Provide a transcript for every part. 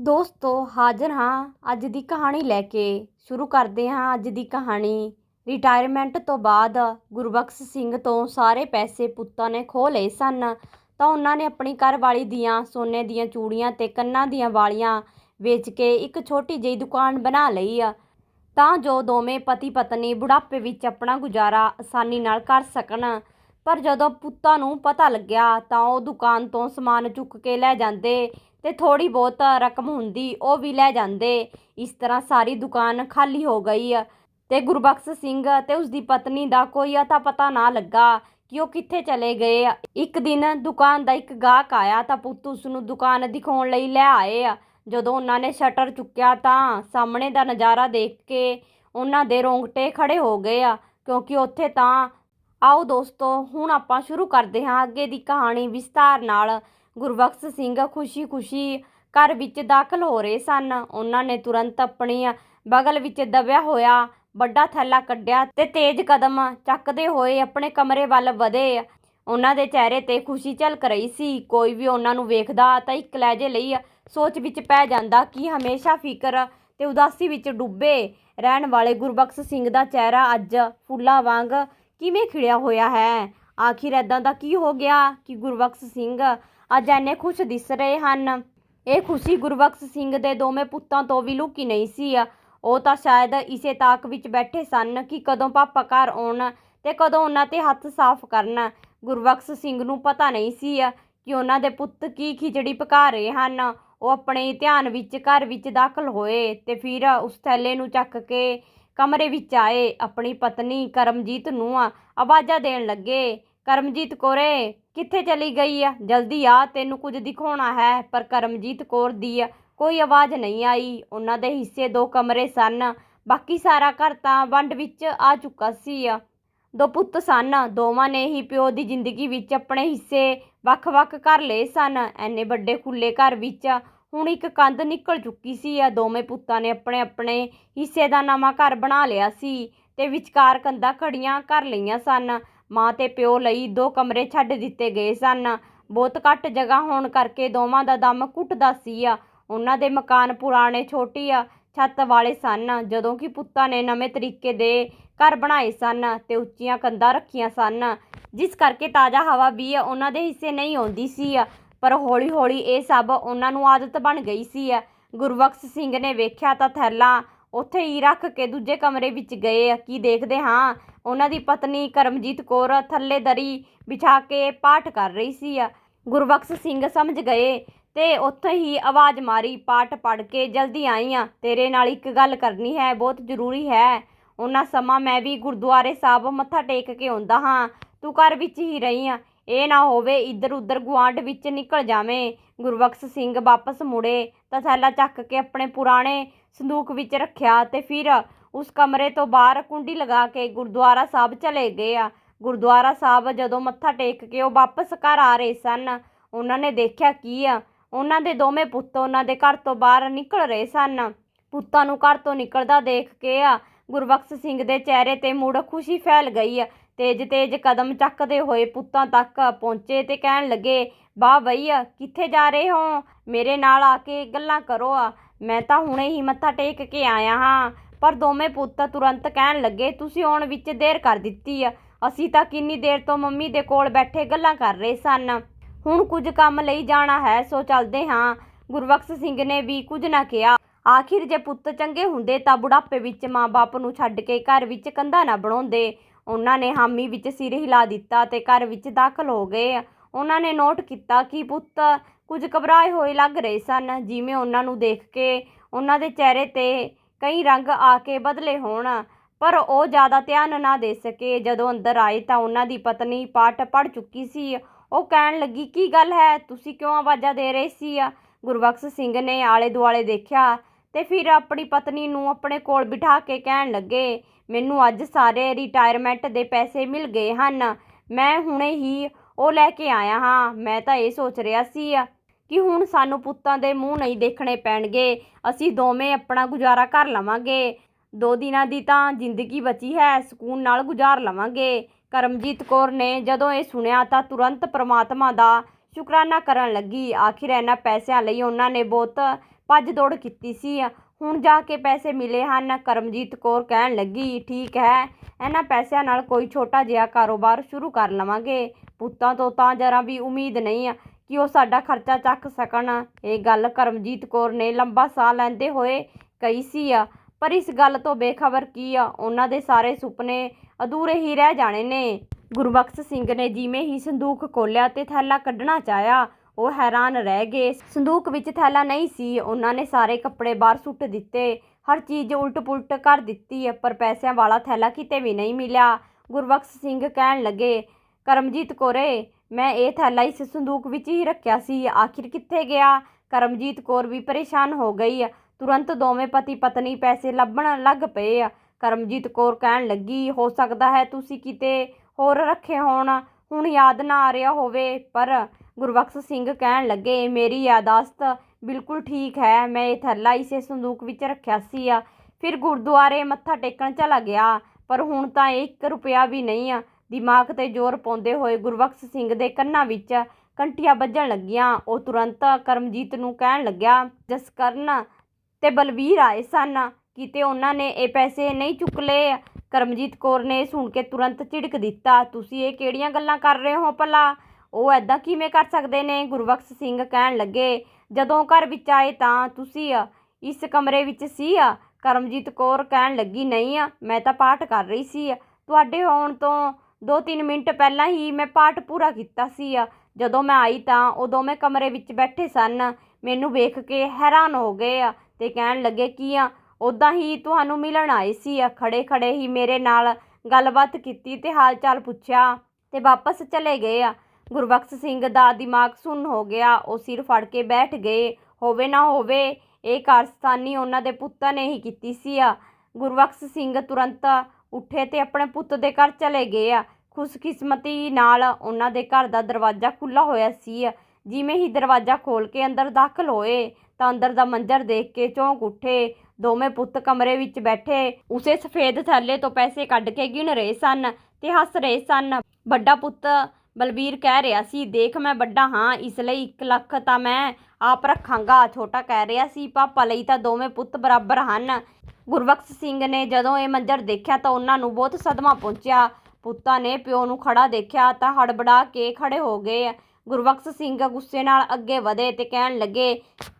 ਦੋਸਤੋ, ਹਾਜ਼ਰ ਹਾਂ। ਅੱਜ ਦੀ ਕਹਾਣੀ ਲੈ ਕੇ ਸ਼ੁਰੂ ਕਰਦੇ ਹਾਂ। ਅੱਜ ਦੀ ਕਹਾਣੀ ਰਿਟਾਇਰਮੈਂਟ ਤੋਂ ਬਾਅਦ ਗੁਰਬਖਸ਼ ਸਿੰਘ ਤੋਂ ਸਾਰੇ ਪੈਸੇ ਪੁੱਤਾਂ ਨੇ ਖੋਹ ਲਏ ਸਨ। ਤਾਂ ਉਹਨਾਂ ਨੇ ਆਪਣੀ ਘਰਵਾਲੀ ਦੀਆਂ, ਸੋਨੇ ਦੀਆਂ ਚੂੜੀਆਂ ਤੇ ਕੰਨਾਂ ਦੀਆਂ ਵਾਲੀਆਂ ਵੇਚ ਕੇ ਇੱਕ ਛੋਟੀ ਜਿਹੀ ਦੁਕਾਨ ਬਣਾ ਲਈ। ਆ ਤਾਂ ਜੋ ਦੋਵੇਂ ਪਤੀ ਪਤਨੀ ਬੁਢਾਪੇ ਵਿੱਚ ਆਪਣਾ ਗੁਜ਼ਾਰਾ ਆਸਾਨੀ ਨਾਲ ਕਰ ਸਕਣ। ਪਰ ਜਦੋਂ ਪੁੱਤਾਂ ਨੂੰ ਪਤਾ ਲੱਗਿਆ, ਤਾਂ ਉਹ ਦੁਕਾਨ ਤੋਂ ਸਮਾਨ ਚੁੱਕ ਕੇ ਲੈ ਜਾਂਦੇ ਤੇ ਥੋੜੀ ਬਹੁਤ ਰਕਮ ਹੁੰਦੀ, ਉਹ ਵੀ ਲੈ ਜਾਂਦੇ। ਇਸ ਤਰ੍ਹਾਂ ਸਾਰੀ ਦੁਕਾਨ ਖਾਲੀ ਹੋ ਗਈ ਤੇ ਗੁਰਬਖਸ਼ ਸਿੰਘ ਤੇ ਉਸਦੀ ਪਤਨੀ ਦਾ ਕੋਈ ਅਤਾ ਪਤਾ ਨਾ ਲੱਗਾ ਕਿ ਉਹ ਕਿੱਥੇ ਚਲੇ ਗਏ ਆ। ਇੱਕ ਦਿਨ ਦੁਕਾਨ ਦਾ ਇੱਕ ਗਾਹਕ ਆਇਆ ਤਾਂ ਪੁੱਤ ਉਸ ਨੂੰ ਦੁਕਾਨ ਦਿਖਾਉਣ ਲਈ ਲੈ ਆਏ ਆ। ਜਦੋਂ ਉਹਨਾਂ ਨੇ ਸ਼ਟਰ ਚੁੱਕਿਆ ਤਾਂ ਸਾਹਮਣੇ ਦਾ ਨਜ਼ਾਰਾ ਦੇਖ ਕੇ ਉਹਨਾਂ ਦੇ ਰੋਂਗਟੇ ਖੜੇ ਹੋ ਗਏ ਆ। ਕਿਉਂਕਿ ਉੱਥੇ ਤਾਂ, ਆਓ ਦੋਸਤੋ, ਹੁਣ ਆਪਾਂ ਸ਼ੁਰੂ ਕਰਦੇ ਹਾਂ ਅੱਗੇ ਦੀ ਕਹਾਣੀ ਵਿਸਤਾਰ ਨਾਲ। ਗੁਰਬਖਸ਼ ਸਿੰਘ ਖੁਸ਼ੀ-ਖੁਸ਼ੀ ਘਰ ਵਿੱਚ ਦਾਖਲ ਹੋ ਰਹੇ ਸਨ। ਉਹਨਾਂ ਨੇ ਤੁਰੰਤ ਆਪਣੀ ਬਗਲ ਵਿੱਚ ਦਬਿਆ ਹੋਇਆ ਵੱਡਾ ਥੈਲਾ ਕੱਢਿਆ ਤੇ ਤੇਜ਼ ਕਦਮ ਚੱਕਦੇ ਹੋਏ ਆਪਣੇ ਕਮਰੇ ਵੱਲ ਵਧੇ। ਉਹਨਾਂ ਦੇ ਚਿਹਰੇ ਤੇ ਖੁਸ਼ੀ ਝਲਕ ਰਹੀ ਸੀ। ਕੋਈ ਵੀ ਉਹਨਾਂ ਨੂੰ ਵੇਖਦਾ ਤਾਂ ਇੱਕ ਲਹਿਜੇ ਲਈ ਸੋਚ ਵਿੱਚ ਪੈ ਜਾਂਦਾ ਕਿ ਹਮੇਸ਼ਾ ਫਿਕਰ ਤੇ ਉਦਾਸੀ ਵਿੱਚ ਡੁੱਬੇ ਰਹਿਣ ਵਾਲੇ ਗੁਰਬਖਸ਼ ਸਿੰਘ ਦਾ ਚਿਹਰਾ ਅੱਜ ਫੁੱਲਾਂ ਵਾਂਗ ਕਿਵੇਂ ਖਿੜਿਆ ਹੋਇਆ ਹੈ? ਆਖਿਰ ਐਦਾਂ ਦਾ ਕੀ ਹੋ ਗਿਆ ਕਿ ਗੁਰਬਖਸ਼ ਸਿੰਘ ਅੱਜ ਐਨੇ ਖੁਸ਼ ਦਿਸ ਰਹੇ ਹਨ। ਇਹ ਖੁਸ਼ੀ ਗੁਰਬਖਸ਼ ਸਿੰਘ ਦੇ ਦੋਵੇਂ ਪੁੱਤਾਂ ਤੋਂ ਵੀ ਲੁਕੀ ਨਹੀਂ ਸੀ ਉਹ ਤਾਂ ਸ਼ਾਇਦ ਇਸੇ ਤਾਕ ਵਿੱਚ ਬੈਠੇ ਸਨ ਕਿ ਕਦੋਂ ਪਾਪਾ ਘਰ ਆਉਣ ਤੇ ਕਦੋਂ ਉਹਨਾਂ ਤੇ ਹੱਥ ਸਾਫ਼ ਕਰਨ। ਗੁਰਬਖਸ਼ ਸਿੰਘ ਨੂੰ ਪਤਾ ਨਹੀਂ ਸੀ ਕਿ ਉਹਨਾਂ ਦੇ ਪੁੱਤ ਕੀ ਖਿਚੜੀ ਪਕਾ ਰਹੇ ਹਨ। ਉਹ ਆਪਣੇ ਧਿਆਨ ਵਿੱਚ ਘਰ ਵਿੱਚ ਦਾਖਲ ਹੋਏ ਤੇ ਫਿਰ ਉਸ ਥੈਲੇ ਨੂੰ ਚੱਕ ਕੇ ਕਮਰੇ ਵਿੱਚ ਆਏ। ਆਪਣੀ ਪਤਨੀ ਕਰਮਜੀਤ ਨੂੰ ਆਵਾਜ਼ਾਂ ਦੇਣ ਲੱਗੇ। ਕਰਮਜੀਤ ਕੋਰੇ ਕਿੱਥੇ ਚਲੀ ਗਈ ਆ? ਜਲਦੀ ਆ, ਤੈਨੂੰ ਕੁਝ ਦਿਖਾਉਣਾ ਹੈ, ਪਰ ਕਰਮਜੀਤ ਕੌਰ ਦੀ ਕੋਈ ਆਵਾਜ਼ ਨਹੀਂ ਆਈ। ਉਹਨਾਂ ਦੇ ਹਿੱਸੇ ਦੋ ਕਮਰੇ ਸਨ, ਬਾਕੀ ਸਾਰਾ ਘਰ ਤਾਂ ਵੰਡ ਵਿੱਚ ਆ ਚੁੱਕਾ ਸੀ ਦੋ ਪੁੱਤ ਸਨ, ਦੋਵਾਂ ਨੇ ਹੀ ਪਿਓ ਦੀ ਜ਼ਿੰਦਗੀ ਵਿੱਚ ਆਪਣੇ ਹਿੱਸੇ ਵੱਖ-ਵੱਖ ਕਰ ਲਏ ਸਨ। ਐਨੇ ਵੱਡੇ ਖੁੱਲੇ ਘਰ ਵਿੱਚ ਹੁਣ ਇੱਕ ਕੰਧ ਨਿਕਲ ਚੁੱਕੀ ਸੀ ਆ। ਦੋਵੇਂ ਪੁੱਤਾਂ ਨੇ ਆਪਣੇ ਆਪਣੇ ਹਿੱਸੇ ਦਾ ਨਵਾਂ ਘਰ ਬਣਾ ਲਿਆ ਸੀ ਤੇ ਵਿਚਕਾਰ ਕੰਧਾਂ ਖੜੀਆਂ ਕਰ ਲਈਆਂ ਸਨ। ਮਾਂ ਤੇ ਪਿਓ ਲਈ ਦੋ ਕਮਰੇ ਛੱਡ ਦਿੱਤੇ ਗਏ ਸਨ। ਬਹੁਤ ਘੱਟ ਜਗ੍ਹਾ ਹੋਣ ਕਰਕੇ ਦੋਵਾਂ ਦਾ ਦਮ ਘੁੱਟਦਾ ਸੀ ਆ। ਉਹਨਾਂ ਦੇ ਮਕਾਨ ਪੁਰਾਣੇ ਛੋਟੀ ਆ, ਛੱਤ ਵਾਲੇ ਸਨ। ਜਦੋਂ ਕਿ ਪੁੱਤਾਂ ਨੇ ਨਵੇਂ ਤਰੀਕੇ ਦੇ ਘਰ ਬਣਾਏ ਸਨ ਤੇ ਉੱਚੀਆਂ ਕੰਧਾਂ ਰੱਖੀਆਂ ਸਨ, ਜਿਸ ਕਰਕੇ ਤਾਜ਼ਾ ਹਵਾ ਵੀ ਉਹਨਾਂ ਦੇ ਹਿੱਸੇ ਨਹੀਂ ਆਉਂਦੀ ਸੀ ਪਰ ਹੌਲੀ-ਹੌਲੀ ਇਹ ਸਭ ਉਹਨਾਂ ਨੂੰ ਆਦਤ ਬਣ ਗਈ ਸੀ ਗੁਰਬਖਸ਼ ਸਿੰਘ ਨੇ ਵੇਖਿਆ ਤਾਂ ਥੈਲਾ ਉੱਥੇ ਹੀ ਰੱਖ ਕੇ ਦੂਜੇ ਕਮਰੇ ਵਿੱਚ ਗਏ ਕੀ ਦੇਖਦੇ ਹਾਂ। ਉਹਨਾਂ ਦੀ ਪਤਨੀ ਕਰਮਜੀਤ ਕੌਰ ਥੱਲੇ ਦਰੀ ਵਿਛਾ ਕੇ ਪਾਠ ਕਰ ਰਹੀ ਸੀ ਗੁਰਬਖਸ਼ ਸਿੰਘ ਸਮਝ ਗਏ ਤੇ ਉੱਥੇ ਹੀ ਆਵਾਜ਼ ਮਾਰੀ, ਪਾਠ ਪੜ ਕੇ ਜਲਦੀ ਆਈ ਆ। ਤੇਰੇ ਨਾਲ ਇੱਕ ਗੱਲ ਕਰਨੀ ਹੈ, ਬਹੁਤ ਜ਼ਰੂਰੀ ਹੈ। ਉਹਨਾਂ ਸਮਾਂ ਮੈਂ ਵੀ ਗੁਰਦੁਆਰੇ ਸਾਹਿਬ ਮੱਥਾ ਟੇਕ ਕੇ ਆਉਂਦਾ ਹਾਂ। ਤੂੰ ਘਰ ਵਿੱਚ ਹੀ ਰਹੀ ਆ। ਇਹ ਨਾ ਹੋਵੇ ਇੱਧਰ ਉੱਧਰ ਗੁਆਂਢ ਵਿੱਚ ਨਿਕਲ ਜਾਵੇਂ। ਗੁਰਬਖਸ਼ ਸਿੰਘ ਵਾਪਸ ਮੁੜੇ ਤਾਂ ਥੈਲਾ ਚੱਕ ਕੇ ਆਪਣੇ ਪੁਰਾਣੇ ਸੰਦੂਕ ਵਿੱਚ ਰੱਖਿਆ ਤੇ ਫਿਰ ਉਸ ਕਮਰੇ ਤੋਂ ਬਾਹਰ ਕੁੰਡੀ ਲਗਾ ਕੇ ਗੁਰਦੁਆਰਾ ਸਾਹਿਬ ਚਲੇ ਗਏ ਆ। ਗੁਰਦੁਆਰਾ ਸਾਹਿਬ ਜਦੋਂ ਮੱਥਾ ਟੇਕ ਕੇ ਉਹ ਵਾਪਸ ਘਰ ਆ ਰਹੇ ਸਨ, ਉਹਨਾਂ ਨੇ ਦੇਖਿਆ ਕੀ ਆ? ਉਹਨਾਂ ਦੇ ਦੋਵੇਂ ਪੁੱਤ ਉਹਨਾਂ ਦੇ ਘਰ ਤੋਂ ਬਾਹਰ ਨਿਕਲ ਰਹੇ ਸਨ। ਪੁੱਤਾਂ ਨੂੰ ਘਰ ਤੋਂ ਨਿਕਲਦਾ ਦੇਖ ਕੇ ਆ ਗੁਰਬਖਸ਼ ਸਿੰਘ ਦੇ ਚਿਹਰੇ ਤੇ ਮੁੜ ਖੁਸ਼ੀ ਫੈਲ ਗਈ ਆ। ਤੇਜ ਤੇਜ ਕਦਮ ਚੱਕਦੇ ਹੋਏ ਪੁੱਤਾਂ ਤੱਕ ਪਹੁੰਚੇ ਤੇ ਕਹਿਣ ਲੱਗੇ, ਵਾਹ ਬਈ, ਕਿੱਥੇ ਜਾ ਰਹੇ ਹੋ? ਮੇਰੇ ਨਾਲ ਆ ਕੇ ਗੱਲਾਂ ਕਰੋ ਆ। ਮੈਂ ਤਾਂ ਹੁਣੇ ਹੀ ਮੱਥਾ ਟੇਕ ਕੇ ਆਇਆ ਹਾਂ। ਪਰ ਦੋਵੇਂ ਪੁੱਤ ਤੁਰੰਤ ਕਹਿਣ ਲੱਗੇ, ਤੁਸੀਂ ਆਉਣ ਵਿੱਚ ਦੇਰ ਕਰ ਦਿੱਤੀ ਆ। ਅਸੀਂ ਤਾਂ ਕਿੰਨੀ ਦੇਰ ਤੋਂ ਮੰਮੀ ਦੇ ਕੋਲ ਬੈਠੇ ਗੱਲਾਂ ਕਰ ਰਹੇ ਸਨ। ਹੁਣ ਕੁਝ ਕੰਮ ਲਈ ਜਾਣਾ ਹੈ, ਸੋ ਚੱਲਦੇ ਹਾਂ। ਗੁਰਬਖਸ਼ ਸਿੰਘ ਨੇ ਵੀ ਕੁਝ ਨਾ ਕਿਹਾ। ਆਖਿਰ ਜੇ ਪੁੱਤ ਚੰਗੇ ਹੁੰਦੇ ਤਾਂ ਬੁਢਾਪੇ ਵਿੱਚ ਮਾਂ-ਬਾਪ ਨੂੰ ਛੱਡ ਕੇ ਘਰ ਵਿੱਚ ਕੰਧਾ ਨਾ ਬਣਾਉਂਦੇ। ਉਹਨਾਂ ਨੇ ਹਾਮੀ ਵਿੱਚ ਸਿਰ ਹਿਲਾ ਦਿੱਤਾ ਤੇ ਘਰ ਵਿੱਚ ਦਾਖਲ ਹੋ ਗਏ। ਉਹਨਾਂ ਨੇ ਨੋਟ ਕੀਤਾ ਕਿ ਪੁੱਤ ਕੁਝ ਘਬਰਾਏ ਹੋਏ ਲੱਗ ਰਹੇ ਸਨ, ਜਿਵੇਂ ਉਹਨਾਂ ਨੂੰ ਦੇਖ ਕੇ ਉਹਨਾਂ ਦੇ ਚਿਹਰੇ ਤੇ ਕਈ ਰੰਗ ਆ ਕੇ ਬਦਲੇ ਹੋਣ। ਪਰ ਉਹ ਜ਼ਿਆਦਾ ਧਿਆਨ ਨਾ ਦੇ ਸਕੇ। ਜਦੋਂ ਅੰਦਰ ਆਏ ਤਾਂ ਉਹਨਾਂ ਦੀ ਪਤਨੀ ਪਾਠ ਪੜ ਚੁੱਕੀ ਸੀ। ਉਹ ਕਹਿਣ ਲੱਗੀ, ਕੀ ਗੱਲ ਹੈ? ਤੁਸੀਂ ਕਿਉਂ ਆਵਾਜ਼ਾਂ ਦੇ ਰਹੇ ਸੀ? ਗੁਰਬਖਸ਼ ਸਿੰਘ ਨੇ ਆਲੇ ਦੁਆਲੇ ਦੇਖਿਆ ਤੇ ਫਿਰ ਆਪਣੀ ਪਤਨੀ ਨੂੰ ਆਪਣੇ ਕੋਲ ਬਿਠਾ ਕੇ ਕਹਿਣ ਲੱਗੇ, ਮੈਨੂੰ ਅੱਜ ਸਾਰੇ ਰਿਟਾਇਰਮੈਂਟ ਦੇ ਪੈਸੇ ਮਿਲ ਗਏ ਹਨ। ਮੈਂ ਹੁਣੇ ਹੀ ਉਹ ਲੈ ਕੇ ਆਇਆ ਹਾਂ। ਮੈਂ ਤਾਂ ਇਹ ਸੋਚ ਰਿਹਾ ਸੀ ਕਿ ਹੁਣ ਸਾਨੂੰ ਪੁੱਤਾਂ ਦੇ ਮੂੰਹ ਨਹੀਂ ਦੇਖਣੇ ਪੈਣਗੇ। ਅਸੀਂ ਦੋਵੇਂ ਆਪਣਾ ਗੁਜ਼ਾਰਾ ਕਰ ਲਵਾਂਗੇ। ਦੋ ਦਿਨਾਂ ਦੀ ਤਾਂ ਜ਼ਿੰਦਗੀ ਬਚੀ ਹੈ, ਸਕੂਨ ਨਾਲ ਗੁਜ਼ਾਰ ਲਵਾਂਗੇ। ਕਰਮਜੀਤ ਕੌਰ ਨੇ ਜਦੋਂ ਇਹ ਸੁਣਿਆ ਤਾਂ ਤੁਰੰਤ ਪ੍ਰਮਾਤਮਾ ਦਾ ਸ਼ੁਕਰਾਨਾ ਕਰਨ ਲੱਗੀ। ਆਖਿਰ ਇਹਨਾਂ ਪੈਸਿਆਂ ਲਈ ਉਹਨਾਂ ਨੇ ਬਹੁਤ ਭੱਜ ਦੌੜ ਕੀਤੀ ਸੀ। ਹੁਣ ਜਾ ਕੇ ਪੈਸੇ ਮਿਲੇ ਹਨ, ਕਰਮਜੀਤ ਕੌਰ ਕਹਿਣ ਲੱਗੀ, ਠੀਕ ਹੈ, ਇਹਨਾਂ ਪੈਸਿਆਂ ਨਾਲ ਕੋਈ ਛੋਟਾ ਜਿਹਾ ਕਾਰੋਬਾਰ ਸ਼ੁਰੂ ਕਰ ਲਵਾਂਗੇ। ਪੁੱਤਾਂ ਤੋਂ ਤਾਂ ਜਰਾ ਵੀ ਉਮੀਦ ਨਹੀਂ ਕਿ ਉਹ ਸਾਡਾ ਖਰਚਾ ਚੱਕ ਸਕਣ। ਇਹ ਗੱਲ ਕਰਮਜੀਤ ਕੌਰ ਨੇ ਲੰਬਾ ਸਾਹ ਲੈਂਦੇ ਹੋਏ ਕਹੀ ਸੀ ਆ। ਪਰ ਇਸ ਗੱਲ ਤੋਂ ਬੇਖਬਰ ਕੀ ਆ? ਉਹਨਾਂ ਦੇ ਸਾਰੇ ਸੁਪਨੇ ਅਧੂਰੇ ਹੀ ਰਹਿ ਜਾਣੇ ਨੇ। ਗੁਰਬਖਸ਼ ਸਿੰਘ ਨੇ ਜਿਵੇਂ ਹੀ ਸੰਦੂਕ ਖੋਲ੍ਹਿਆ ਤੇ ਥੈਲਾ ਕੱਢਣਾ ਚਾਹਿਆ, ਉਹ ਹੈਰਾਨ ਰਹਿ ਗਏ। ਸੰਦੂਕ ਵਿੱਚ ਥੈਲਾ ਨਹੀਂ ਸੀ। ਉਹਨਾਂ ਨੇ ਸਾਰੇ ਕੱਪੜੇ ਬਾਹਰ ਸੁੱਟ ਦਿੱਤੇ। ਹਰ ਚੀਜ਼ ਉਲਟ-ਪੁਲਟ ਕਰ ਦਿੱਤੀ ਪਰ ਪੈਸਿਆਂ ਵਾਲਾ ਥੈਲਾ ਕਿਤੇ ਵੀ ਨਹੀਂ ਮਿਲਿਆ। ਗੁਰਬਖਸ਼ ਸਿੰਘ ਕਹਿਣ ਲੱਗੇ, ਕਰਮਜੀਤ ਕੋਰੇ ਮੈਂ ਇਹ ਥੈਲਾ ਇਸ ਸੰਦੂਕ ਵਿੱਚ ਹੀ ਰੱਖਿਆ ਸੀ। ਆਖਿਰ ਕਿੱਥੇ ਗਿਆ? ਕਰਮਜੀਤ ਕੌਰ ਵੀ ਪਰੇਸ਼ਾਨ ਹੋ ਗਈ। ਤੁਰੰਤ ਦੋਵੇਂ ਪਤੀ ਪਤਨੀ ਪੈਸੇ ਲੱਭਣ ਲੱਗ ਪਏ। ਆ ਕਰਮਜੀਤ ਕੌਰ ਕਹਿਣ ਲੱਗੀ, ਹੋ ਸਕਦਾ ਹੈ ਤੁਸੀਂ ਕਿਤੇ ਹੋਰ ਰੱਖੇ ਹੋਣ। ਹੁਣ ਯਾਦ ਨਾ ਆ ਰਿਹਾ ਹੋਵੇ। ਪਰ ਗੁਰਬਖਸ਼ ਸਿੰਘ ਕਹਿਣ ਲੱਗੇ, ਮੇਰੀ ਯਾਦਾਸ਼ਤ ਬਿਲਕੁਲ ਠੀਕ ਹੈ। ਮੈਂ ਇਹ ਥੈਲਾ ਇਸੇ ਸੰਦੂਕ ਵਿੱਚ ਰੱਖਿਆ ਸੀ। ਆ ਫਿਰ ਗੁਰਦੁਆਰੇ ਮੱਥਾ ਟੇਕਣ ਚਲਾ ਗਿਆ। ਪਰ ਹੁਣ ਤਾਂ ਇੱਕ ਰੁਪਿਆ ਵੀ ਨਹੀਂ ਆ ਦਿਮਾਗ ਤੇ ਜ਼ੋਰ ਪਾਉਂਦੇ ਹੋਏ ਗੁਰਬਖਸ਼ ਸਿੰਘ ਦੇ ਕੰਨਾਂ ਵਿੱਚ ਕੰਟੀਆਂ ਵੱਜਣ ਲੱਗੀਆਂ। ਉਹ ਤੁਰੰਤ ਕਰਮਜੀਤ ਨੂੰ ਕਹਿਣ ਲੱਗਿਆ ਜਸਕਰਨ ਤੇ ਬਲਵੀਰ ਆਏ ਸਨ। ਕਿਤੇ ਉਹਨਾਂ ਨੇ ਇਹ ਪੈਸੇ ਨਹੀਂ ਚੁੱਕ ਲਏ? ਕਰਮਜੀਤ ਕੌਰ ਨੇ ਸੁਣ ਕੇ ਤੁਰੰਤ ਝਿੜਕ ਦਿੱਤਾ, ਤੁਸੀਂ ਇਹ ਕਿਹੜੀਆਂ ਗੱਲਾਂ ਕਰ ਰਹੇ ਹੋ ਭਲਾ? ਉਹ ਐਦਾਂ ਕਿਵੇਂ ਕਰ ਸਕਦੇ ਨੇ? ਗੁਰਬਖਸ਼ ਸਿੰਘ ਕਹਿਣ ਲੱਗੇ, ਜਦੋਂ ਘਰ ਵਿੱਚ ਆਏ ਤਾਂ ਤੁਸੀਂ ਇਸ ਕਮਰੇ ਵਿੱਚ ਸੀ? ਆ ਕਰਮਜੀਤ ਕੌਰ ਕਹਿਣ ਲੱਗੀ, ਨਹੀਂ ਆ ਮੈਂ ਤਾਂ ਪਾਠ ਕਰ ਰਹੀ ਸੀ। ਤੁਹਾਡੇ ਆਉਣ ਤੋਂ 2-3 ਮਿੰਟ ਪਹਿਲਾਂ ਹੀ ਮੈਂ ਪਾਠ ਪੂਰਾ ਕੀਤਾ ਸੀ ਜਦੋਂ ਮੈਂ ਆਈ ਤਾਂ ਉਦੋਂ ਦੋਵੇਂ ਕਮਰੇ ਵਿੱਚ ਬੈਠੇ ਸਨ। ਮੈਨੂੰ ਵੇਖ ਕੇ ਹੈਰਾਨ ਹੋ ਗਏ ਆ ਤੇ ਕਹਿਣ ਲੱਗੇ, ਕਿ ਆ? ਉਦਾਂ ਹੀ ਤੁਹਾਨੂੰ ਮਿਲਣ ਆਏ ਸੀ ਆ? ਖੜੇ ਖੜੇ ਹੀ ਮੇਰੇ ਨਾਲ ਗੱਲਬਾਤ ਕੀਤੀ ਤੇ ਹਾਲ ਚਾਲ ਪੁੱਛਿਆ ਤੇ ਵਾਪਸ ਚਲੇ ਗਏ ਆ। ਗੁਰਬਖਸ਼ ਸਿੰਘ ਦਾ ਦਿਮਾਗ ਸੁੰਨ ਹੋ ਗਿਆ। ਉਹ ਸਿਰ ਫੜ ਕੇ ਬੈਠ ਗਏ। ਹੋਵੇ ਨਾ ਹੋਵੇ, ਇਹ ਕਾਰਸਤਾਨੀ ਉਹਨਾਂ ਦੇ ਪੁੱਤਾਂ ਨੇ ਹੀ ਕੀਤੀ ਸੀ ਆ। ਗੁਰਬਖਸ਼ ਸਿੰਘ ਤੁਰੰਤ ਉੱਠੇ ਤੇ ਆਪਣੇ ਪੁੱਤ ਦੇ ਘਰ ਚਲੇ ਗਏ ਆ। ਖੁਸ਼ਕਿਸਮਤੀ ਨਾਲ ਉਹਨਾਂ ਦੇ ਘਰ ਦਾ ਦਰਵਾਜ਼ਾ ਖੁੱਲਾ ਹੋਇਆ ਸੀ। ਜਿਵੇਂ ਹੀ ਦਰਵਾਜ਼ਾ ਖੋਲ ਕੇ ਅੰਦਰ ਦਾਖਲ ਹੋਏ, ਤਾਂ ਅੰਦਰ ਦਾ ਮੰਜ਼ਰ ਦੇਖ ਕੇ ਚੌਂਕ ਉੱਠੇ। ਦੋਵੇਂ ਪੁੱਤ ਕਮਰੇ ਵਿੱਚ ਬੈਠੇ। ਉਸੇ ਸਫੇਦ ਥੈਲੇ ਤੋਂ ਪੈਸੇ ਕੱਢ ਕੇ ਗਿਣ ਰਹੇ ਸਨ ਤੇ ਹੱਸ ਰਹੇ ਸਨ। ਵੱਡਾ ਪੁੱਤ ਬਲਬੀਰ ਕਹਿ ਰਿਹਾ ਸੀ, ਦੇਖ ਮੈਂ ਵੱਡਾ ਹਾਂ, ਇਸ ਲਈ 1 ਲੱਖ ਤਾਂ ਮੈਂ ਆਪ ਰੱਖਾਂਗਾ। ਛੋਟਾ ਕਹਿ ਰਿਹਾ ਸੀ, ਪਾਪਾ ਲਈ ਤਾਂ ਦੋਵੇਂ ਪੁੱਤ ਬਰਾਬਰ ਹਨ। ਗੁਰਬਖਸ਼ ਸਿੰਘ ਨੇ ਜਦੋਂ ਇਹ ਮੰਜ਼ਰ ਦੇਖਿਆ ਤਾਂ ਉਹਨਾਂ ਨੂੰ ਬਹੁਤ ਸਦਮਾ ਪਹੁੰਚਿਆ। ਪੁੱਤਾਂ ਨੇ ਪਿਓ ਨੂੰ ਖੜਾ ਦੇਖਿਆ ਤਾਂ ਹੜਬੜਾ ਕੇ ਖੜੇ ਹੋ ਗਏ। ਗੁਰਬਖਸ਼ ਸਿੰਘ ਗੁੱਸੇ ਨਾਲ ਅੱਗੇ ਵਧੇ ਤੇ ਕਹਿਣ ਲੱਗੇ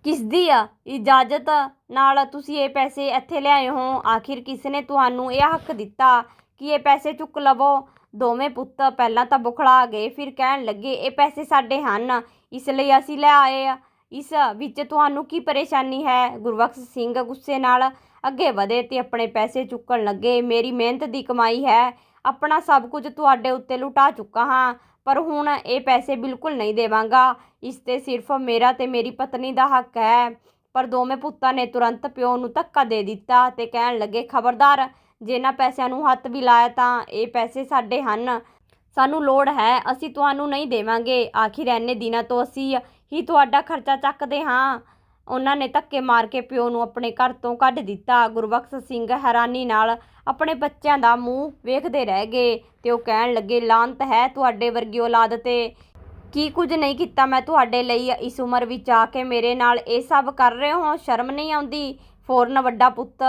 ਕਿਸ ਦੀ ਆ? ਇਜਾਜ਼ਤ ਨਾਲ ਤੁਸੀਂ ਇਹ ਪੈਸੇ ਇੱਥੇ ਲਿਆਏ ਹੋ? ਆਖਿਰ ਕਿਸ ਨੇ ਤੁਹਾਨੂੰ ਇਹ ਹੱਕ ਦਿੱਤਾ ਕਿ ਇਹ ਪੈਸੇ ਚੁੱਕ ਲਵੋ? ਦੋਵੇਂ ਪੁੱਤ ਪਹਿਲਾਂ ਤਾਂ ਬੁਖਲਾ ਗਏ, ਫਿਰ ਕਹਿਣ ਲੱਗੇ, ਇਹ ਪੈਸੇ ਸਾਡੇ ਹਨ, ਇਸ ਲਈ ਅਸੀਂ ਲੈ ਆਏ ਆ। ਇਸ ਵਿੱਚ ਤੁਹਾਨੂੰ ਕੀ ਪਰੇਸ਼ਾਨੀ ਹੈ? ਗੁਰਬਖਸ਼ ਸਿੰਘ ਗੁੱਸੇ ਨਾਲ ਅੱਗੇ ਵਧੇ ਤੇ ਆਪਣੇ ਪੈਸੇ ਚੁੱਕਣ ਲੱਗੇ। ਮੇਰੀ ਮਿਹਨਤ ਦੀ ਕਮਾਈ ਹੈ। ਆਪਣਾ ਸਭ ਕੁਝ ਤੁਹਾਡੇ ਉੱਤੇ ਲੁਟਾ ਚੁੱਕਾ ਹਾਂ, ਪਰ ਹੁਣ ਇਹ ਪੈਸੇ ਬਿਲਕੁਲ ਨਹੀਂ ਦੇਵਾਂਗਾ। ਇਸ ਤੇ ਸਿਰਫ ਮੇਰਾ ਤੇ ਮੇਰੀ ਪਤਨੀ ਦਾ ਹੱਕ ਹੈ। ਪਰ ਦੋਵੇਂ ਪੁੱਤਾਂ ਨੇ ਤੁਰੰਤ ਪਿਓ ਨੂੰ ਧੱਕਾ ਦੇ ਦਿੱਤਾ ਤੇ ਕਹਿਣ ਲੱਗੇ, ਖਬਰਦਾਰ, ਜੇ ਨਾ ਪੈਸਿਆਂ ਨੂੰ ਹੱਥ ਵੀ ਲਾਇਆ ਤਾਂ ਇਹ ਪੈਸੇ ਸਾਡੇ ਹਨ। ਸਾਨੂੰ ਲੋੜ ਹੈ, ਅਸੀਂ ਤੁਹਾਨੂੰ ਨਹੀਂ ਦੇਵਾਂਗੇ। ਆਖਿਰ ਐਨੇ ਦਿਨਾਂ ਤੋਂ ਅਸੀਂ ਹੀ ਤੁਹਾਡਾ ਖਰਚਾ ਚੱਕਦੇ ਹਾਂ। ਉਹਨਾਂ ਨੇ ਧੱਕੇ ਮਾਰ ਕੇ ਪਿਓ ਨੂੰ ਆਪਣੇ ਘਰ ਤੋਂ ਕੱਢ ਦਿੱਤਾ। ਗੁਰਬਖਸ਼ ਸਿੰਘ ਹੈਰਾਨੀ ਨਾਲ ਆਪਣੇ ਬੱਚਿਆਂ ਦਾ ਮੂੰਹ ਵੇਖਦੇ ਰਹਿ ਗਏ ਤੇ ਉਹ ਕਹਿਣ ਲੱਗੇ, ਲਾਂਤ ਹੈ ਤੁਹਾਡੇ ਵਰਗੀ ਔਲਾਦ ਤੇ। ਕੀ ਕੁਝ ਨਹੀਂ ਕੀਤਾ ਮੈਂ ਤੁਹਾਡੇ ਲਈ? ਇਸ ਉਮਰ ਵਿੱਚ ਆ ਕੇ ਮੇਰੇ ਨਾਲ ਇਹ ਸਭ ਕਰ ਰਹੇ ਹੋ? ਸ਼ਰਮ ਨਹੀਂ ਆਉਂਦੀ? ਫੌਰਨ ਵੱਡਾ ਪੁੱਤ।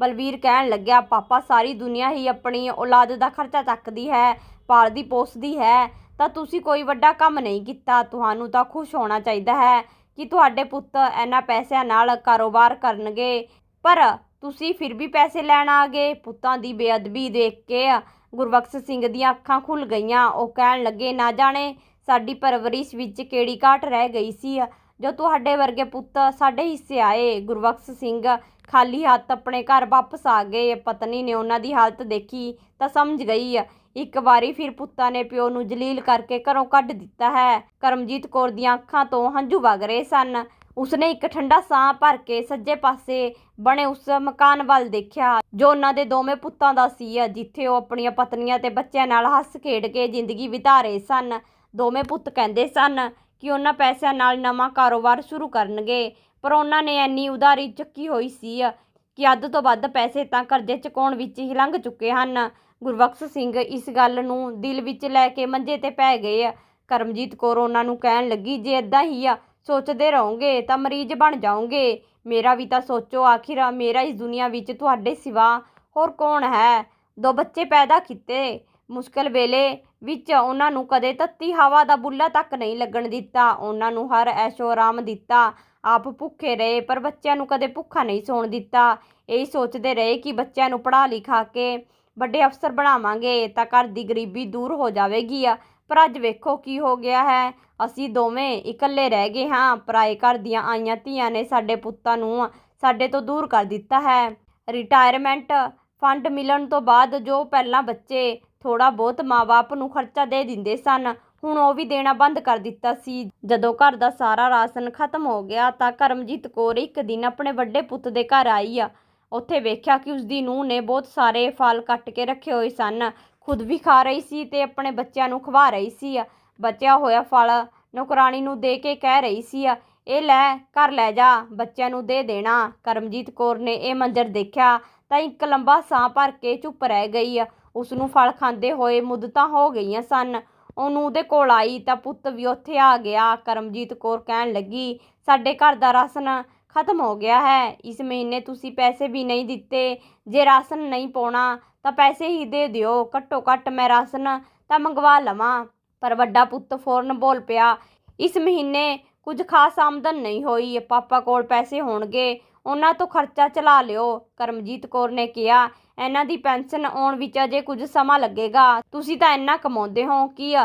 ਬਲਵੀਰ ਕਹਿਣ ਲੱਗਿਆ, ਪਾਪਾ, ਸਾਰੀ ਦੁਨੀਆ ਹੀ ਆਪਣੀ ਔਲਾਦ ਦਾ ਖਰਚਾ ਚੱਕਦੀ ਹੈ, ਪਾਲਦੀ ਪੋਸਦੀ ਹੈ। ਤਾਂ ਤੁਸੀਂ ਕੋਈ ਵੱਡਾ ਕੰਮ ਨਹੀਂ ਕੀਤਾ। ਤੁਹਾਨੂੰ ਤਾਂ ਖੁਸ਼ ਹੋਣਾ ਚਾਹੀਦਾ ਹੈ ਕਿ ਤੁਹਾਡੇ ਪੁੱਤ ਇਹਨਾਂ ਪੈਸਿਆਂ ਨਾਲ ਕਾਰੋਬਾਰ ਕਰਨਗੇ। ਪਰ ਤੁਸੀਂ ਫਿਰ ਵੀ ਪੈਸੇ ਲੈਣ ਆ ਗਏ। ਪੁੱਤਾਂ ਦੀ ਬੇਅਦਬੀ ਦੇਖ ਕੇ ਗੁਰਬਖਸ਼ ਸਿੰਘ ਦੀਆਂ ਅੱਖਾਂ ਖੁੱਲ ਗਈਆਂ। ਉਹ ਕਹਿਣ ਲੱਗੇ, ਨਾ ਜਾਣੇ, ਸਾਡੀ ਪਰਵਰਿਸ਼ ਵਿੱਚ ਕਿਹੜੀ ਘਾਟ ਰਹਿ ਗਈ ਸੀ। ਜੋ ਤੁਹਾਡੇ ਵਰਗੇ ਪੁੱਤ ਸਾਡੇ ਹਿੱਸੇ ਆਏ। ਗੁਰਬਖਸ਼ ਸਿੰਘ ਖਾਲੀ ਹੱਥ ਆਪਣੇ ਘਰ ਵਾਪਸ ਆ ਗਏ। ਪਤਨੀ ਨੇ ਉਹਨਾਂ ਦੀ ਹਾਲਤ ਦੇਖੀ ਤਾਂ ਸਮਝ ਗਈ ਇੱਕ ਵਾਰੀ ਫਿਰ ਪੁੱਤਾਂ ਨੇ ਪਿਓ ਨੂੰ ਜਲੀਲ ਕਰਕੇ ਘਰੋਂ ਕੱਢ ਦਿੱਤਾ ਹੈ। ਕਰਮਜੀਤ ਕੌਰ ਦੀਆਂ ਅੱਖਾਂ ਤੋਂ ਹੰਝੂ ਵਗ ਰਹੇ ਸਨ। ਉਸਨੇ ਇੱਕ ਠੰਡਾ ਸਾਹ ਭਰ ਕੇ ਸੱਜੇ ਪਾਸੇ ਬਣੇ ਉਸ ਮਕਾਨ ਵੱਲ ਦੇਖਿਆ, ਜੋ ਉਹਨਾਂ ਦੇ ਦੋਵੇਂ ਪੁੱਤਾਂ ਦਾ ਸੀ, ਜਿੱਥੇ ਉਹ ਆਪਣੀਆਂ ਪਤਨੀਆਂ ਤੇ ਬੱਚਿਆਂ ਨਾਲ ਹੱਸ ਖੇਡ ਕੇ ਜ਼ਿੰਦਗੀ ਬਿਤਾ ਰਹੇ ਸਨ। ਦੋਵੇਂ ਪੁੱਤ ਕਹਿੰਦੇ ਸਨ ਕਿ ਉਹਨਾਂ ਪੈਸਿਆਂ ਨਾਲ ਨਵਾਂ ਕਾਰੋਬਾਰ ਸ਼ੁਰੂ ਕਰਨਗੇ, ਪਰ ਉਹਨਾਂ ਨੇ ਇੰਨੀ ਉਧਾਰੀ ਚੱਕੀ ਹੋਈ ਸੀ ਕਿ ਅੱਧ ਤੋਂ ਵੱਧ ਪੈਸੇ ਤਾਂ ਕਰਜ਼ੇ ਚੁਕਾਉਣ ਵਿੱਚ ਹੀ ਲੰਘ ਚੁੱਕੇ ਹਨ। ਗੁਰਬਖਸ਼ ਸਿੰਘ ਇਸ ਗੱਲ ਨੂੰ ਦਿਲ ਵਿੱਚ ਲੈ ਕੇ ਮੰਜੇ ਤੇ ਪੈ ਗਏ ਕਰਮਜੀਤ ਕੌਰ ਉਹਨਾਂ ਨੂੰ ਕਹਿਣ ਲੱਗੀ, ਜੇ ਇਦਾਂ ਹੀ ਆ, ਸੋਚਦੇ ਰਹੋਗੇ ਤਾਂ ਮਰੀਜ਼ ਬਣ ਜਾਓਗੇ। ਮੇਰਾ ਵੀ ਤਾਂ ਸੋਚੋ, ਆਖਿਰ ਮੇਰਾ ਇਸ ਦੁਨੀਆ ਵਿੱਚ ਤੁਹਾਡੇ ਸਿਵਾ ਹੋਰ ਕੌਣ ਹੈ? ਦੋ ਬੱਚੇ ਪੈਦਾ ਕੀਤੇ। ਮੁਸ਼ਕਲ ਵੇਲੇ ਵਿੱਚ ਉਹਨਾਂ ਨੂੰ ਕਦੇ ਤੱਤੀ ਹਵਾ ਦਾ ਬੁੱਲਾ ਤੱਕ ਨਹੀਂ ਲੱਗਣ ਦਿੱਤਾ। ਉਹਨਾਂ ਨੂੰ ਹਰ ਐਸ਼ੋ ਆਰਾਮ ਦਿੱਤਾ। ਆਪ ਭੁੱਖੇ ਰਹੇ, ਪਰ ਬੱਚਿਆਂ ਨੂੰ ਕਦੇ ਭੁੱਖਾ ਨਹੀਂ ਸੌਣ ਦਿੱਤਾ। ਇਹੀ ਸੋਚਦੇ ਰਹੇ ਕਿ ਬੱਚਿਆਂ ਨੂੰ ਪੜ੍ਹਾ ਲਿਖਾ ਕੇ ਵੱਡੇ ਅਫਸਰ ਬਣਾਵਾਂਗੇ, ਤਾਂ ਘਰ ਦੀ ਗਰੀਬੀ ਦੂਰ ਹੋ ਜਾਵੇਗੀ ਆ। ਪਰ ਅੱਜ ਵੇਖੋ ਕੀ ਹੋ ਗਿਆ ਹੈ। ਅਸੀਂ ਦੋਵੇਂ ਇਕੱਲੇ ਰਹਿ ਗਏ ਹਾਂ। ਪਰਾਏ ਘਰ ਦੀਆਂ ਆਈਆਂ ਧੀਆਂ ਨੇ ਸਾਡੇ ਪੁੱਤਾਂ ਨੂੰ ਸਾਡੇ ਤੋਂ ਦੂਰ ਕਰ ਦਿੱਤਾ ਹੈ। ਰਿਟਾਇਰਮੈਂਟ ਫੰਡ ਮਿਲਣ ਤੋਂ ਬਾਅਦ ਜੋ ਪਹਿਲਾਂ ਬੱਚੇ ਥੋੜਾ ਬਹੁਤ ਮਾਂ-ਬਾਪ ਨੂੰ ਖਰਚਾ ਦੇ ਦਿੰਦੇ ਸਨ, ਹੁਣ ਉਹ ਵੀ ਦੇਣਾ ਬੰਦ ਕਰ ਦਿੱਤਾ ਸੀ। ਜਦੋਂ ਘਰ ਦਾ ਸਾਰਾ ਰਾਸ਼ਨ ਖਤਮ ਹੋ ਗਿਆ, ਤਾਂ ਕਰਮਜੀਤ ਕੌਰ ਇੱਕ ਦਿਨ ਆਪਣੇ ਵੱਡੇ ਪੁੱਤ ਦੇ ਘਰ ਆਈ ਆ। ਉੱਥੇ ਵੇਖਿਆ ਕਿ ਉਸਦੀ ਨੂੰਹ ਨੇ ਬਹੁਤ ਸਾਰੇ ਫਲ ਕੱਟ ਕੇ ਰੱਖੇ ਹੋਏ ਸਨ। ਖੁਦ ਵੀ ਖਾ ਰਹੀ ਸੀ ਤੇ ਆਪਣੇ ਬੱਚਿਆਂ ਨੂੰ ਖਵਾ ਰਹੀ ਸੀ। ਬਚਿਆ ਹੋਇਆ ਫਲ ਨੌਕਰਾਣੀ ਨੂੰ ਦੇ ਕੇ ਕਹਿ ਰਹੀ ਸੀ, ਇਹ ਲੈ, ਘਰ ਲੈ ਜਾ, ਬੱਚਿਆਂ ਨੂੰ ਦੇ ਦੇਣਾ। ਕਰਮਜੀਤ ਕੌਰ ਨੇ ਇਹ ਮੰਜ਼ਰ ਦੇਖਿਆ ਤਾਂ ਇੱਕ ਲੰਬਾ ਸਾਹ ਭਰ ਕੇ ਚੁੱਪ ਰਹਿ ਗਈ। ਉਸ ਨੂੰ ਫਲ ਖਾਂਦੇ ਹੋਏ ਮੁੱਦਤਾਂ ਹੋ ਗਈਆਂ ਸਨ। ਉਹਨੂੰ ਉਹਦੇ ਕੋਲ ਆਈ ਤਾਂ ਪੁੱਤ ਵੀ ਉੱਥੇ ਆ ਗਿਆ। ਕਰਮਜੀਤ ਕੌਰ ਕਹਿਣ ਲੱਗੀ, ਸਾਡੇ ਘਰ ਦਾ ਰਾਸ਼ਨ ਖਤਮ ਹੋ ਗਿਆ ਹੈ। ਇਸ ਮਹੀਨੇ ਤੁਸੀਂ ਪੈਸੇ ਵੀ ਨਹੀਂ ਦਿੱਤੇ। ਜੇ ਰਾਸ਼ਨ ਨਹੀਂ ਪਾਉਣਾ, ਤਾਂ ਪੈਸੇ ਹੀ ਦੇ ਦਿਓ। ਘੱਟੋ ਘੱਟ ਮੈਂ ਰਾਸ਼ਨ ਤਾਂ ਮੰਗਵਾ ਲਵਾਂ। ਪਰ ਵੱਡਾ ਪੁੱਤ ਫੌਰਨ ਬੋਲ ਪਿਆ, ਇਸ ਮਹੀਨੇ ਕੁਝ ਖਾਸ ਆਮਦਨ ਨਹੀਂ ਹੋਈ। ਪਾਪਾ ਕੋਲ ਪੈਸੇ ਹੋਣਗੇ। ਉਹਨਾਂ ਤੋਂ ਖਰਚਾ ਚਲਾ ਲਿਓ। ਕਰਮਜੀਤ ਕੌਰ ਨੇ ਕਿਹਾ, ਇਹਨਾਂ ਦੀ ਪੈਨਸ਼ਨ ਆਉਣ ਵਿੱਚ ਅਜੇ ਕੁਝ ਸਮਾਂ ਲੱਗੇਗਾ। ਤੁਸੀਂ ਤਾਂ ਇੰਨਾ ਕਮਾਉਂਦੇ ਹੋ। ਕਿ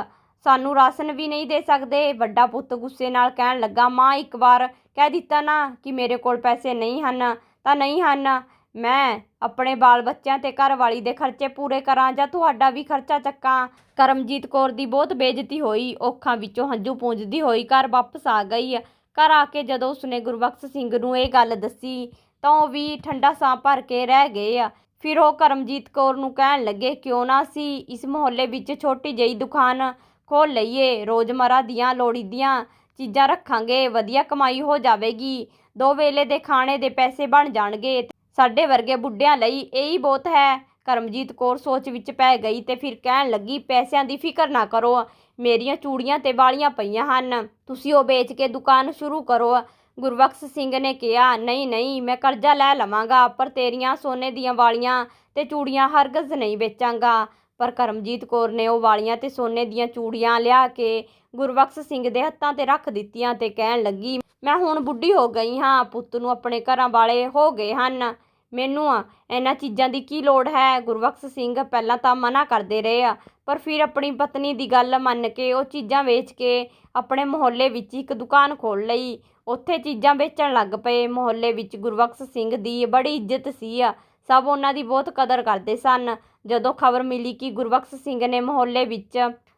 ਸਾਨੂੰ ਰਾਸ਼ਨ ਵੀ ਨਹੀਂ ਦੇ ਸਕਦੇ। ਵੱਡਾ ਪੁੱਤ ਗੁੱਸੇ ਨਾਲ ਕਹਿਣ ਲੱਗਾ, ਮਾਂ, ਇੱਕ ਵਾਰ ਕਹਿ ਦਿੱਤਾ ਨਾ ਕਿ ਮੇਰੇ ਕੋਲ ਪੈਸੇ ਨਹੀਂ ਹਨ, ਤਾਂ ਨਹੀਂ ਹਨ। ਮੈਂ ਆਪਣੇ ਬਾਲ ਬੱਚਿਆਂ ਤੇ ਘਰ ਵਾਲੀ ਦੇ ਖਰਚੇ ਪੂਰੇ ਕਰਾਂ ਜਾਂ ਤੁਹਾਡਾ ਵੀ ਖਰਚਾ ਚੱਕਾਂ? ਕਰਮਜੀਤ ਕੌਰ ਦੀ ਬਹੁਤ ਬੇਇੱਜ਼ਤੀ ਹੋਈ। ਔਖਾਂ ਵਿੱਚੋਂ ਹੰਝੂ ਪੂੰਝਦੀ ਹੋਈ ਘਰ ਵਾਪਸ ਆ ਗਈ। ਘਰ ਆ ਕੇ ਜਦੋਂ ਉਸਨੇ ਗੁਰਬਖਸ਼ ਸਿੰਘ ਨੂੰ ਇਹ ਗੱਲ ਦੱਸੀ, ਤਾਂ ਉਹ ਵੀ ਠੰਡਾ ਸਾਹ ਭਰ ਕੇ ਰਹਿ ਗਏ। ਆ ਫਿਰ ਉਹ ਕਰਮਜੀਤ ਕੌਰ ਨੂੰ ਕਹਿਣ ਲੱਗੇ, ਕਿਉਂ ਨਾ ਸੀ? ਇਸ ਮੁਹੱਲੇ ਵਿੱਚ ਛੋਟੀ ਜਿਹੀ ਦੁਕਾਨ ਖੋਲ ਲਈਏ ਰੋਜ਼ਮਰਾ ਦੀਆਂ ਲੋੜੀਂਦੀਆਂ ਚੀਜ਼ਾਂ ਰੱਖਾਂਗੇ, ਵਧੀਆ ਕਮਾਈ ਹੋ ਜਾਵੇਗੀ। ਦੋ ਵੇਲੇ ਦੇ ਖਾਣੇ ਦੇ ਪੈਸੇ ਬਣ ਜਾਣਗੇ। ਸਾਡੇ ਵਰਗੇ ਬੁੱਢਿਆਂ ਲਈ ਇਹੀ ਬਹੁਤ ਹੈ। ਕਰਮਜੀਤ ਕੌਰ ਸੋਚ ਵਿੱਚ ਪੈ ਗਈ ਤੇ ਫਿਰ ਕਹਿਣ ਲੱਗੀ, ਪੈਸਿਆਂ ਦੀ ਫਿਕਰ ਨਾ ਕਰੋ। ਮੇਰੀਆਂ ਚੂੜੀਆਂ ਤੇ ਵਾਲੀਆਂ ਪਈਆਂ ਹਨ। ਤੁਸੀਂ ਉਹ ਵੇਚ ਕੇ ਦੁਕਾਨ ਸ਼ੁਰੂ ਕਰੋ। ਗੁਰਬਖਸ਼ ਸਿੰਘ ਨੇ ਕਿਹਾ, ਨਹੀਂ ਨਹੀਂ, ਮੈਂ ਕਰਜ਼ਾ ਲੈ ਲਵਾਂਗਾ, ਪਰ ਤੇਰੀਆਂ ਸੋਨੇ ਦੀਆਂ ਵਾਲੀਆਂ ਤੇ ਚੂੜੀਆਂ ਹਰਗਜ਼ ਨਹੀਂ ਵੇਚਾਂਗਾ। ਪਰ ਕਰਮਜੀਤ ਕੌਰ ਨੇ ਉਹ ਵਾਲੀਆਂ ਤੇ ਸੋਨੇ ਦੀਆਂ ਚੂੜੀਆਂ ਲਿਆ ਕੇ ਗੁਰਬਖਸ਼ ਸਿੰਘ ਦੇ ਹੱਥਾਂ ਤੇ ਰੱਖ ਦਿੱਤੀਆਂ ਤੇ ਕਹਿਣ ਲੱਗੀ, ਮੈਂ ਹੁਣ ਬੁੱਢੀ ਹੋ ਗਈ ਹਾਂ, ਪੁੱਤ ਨੂੰ ਆਪਣੇ ਘਰਾਂ ਵਾਲੇ ਹੋ ਗਏ ਹਨ। ਮੈਨੂੰ ਇਹਨਾਂ ਚੀਜ਼ਾਂ ਦੀ ਕੀ ਲੋੜ ਹੈ? ਗੁਰਬਖਸ਼ ਸਿੰਘ ਪਹਿਲਾਂ ਤਾਂ ਮਨਾ ਕਰਦੇ ਰਹੇ ਆ, ਪਰ ਫਿਰ ਆਪਣੀ ਪਤਨੀ ਦੀ ਗੱਲ ਮੰਨ ਕੇ ਉਹ ਚੀਜ਼ਾਂ ਵੇਚ ਕੇ ਆਪਣੇ ਮੁਹੱਲੇ ਵਿੱਚ ਇੱਕ ਦੁਕਾਨ ਖੋਲ੍ਹ ਲਈ। ਉੱਥੇ ਚੀਜ਼ਾਂ ਵੇਚਣ ਲੱਗ ਪਏ। ਮੁਹੱਲੇ ਵਿੱਚ ਗੁਰਬਖਸ਼ ਸਿੰਘ ਦੀ ਬੜੀ ਇੱਜ਼ਤ ਸੀ ਆ, ਸਭ ਉਹਨਾਂ ਦੀ ਬਹੁਤ ਕਦਰ ਕਰਦੇ ਸਨ। ਜਦੋਂ ਖਬਰ ਮਿਲੀ ਕਿ ਗੁਰਬਖਸ਼ ਸਿੰਘ ਨੇ ਮੁਹੱਲੇ ਵਿੱਚ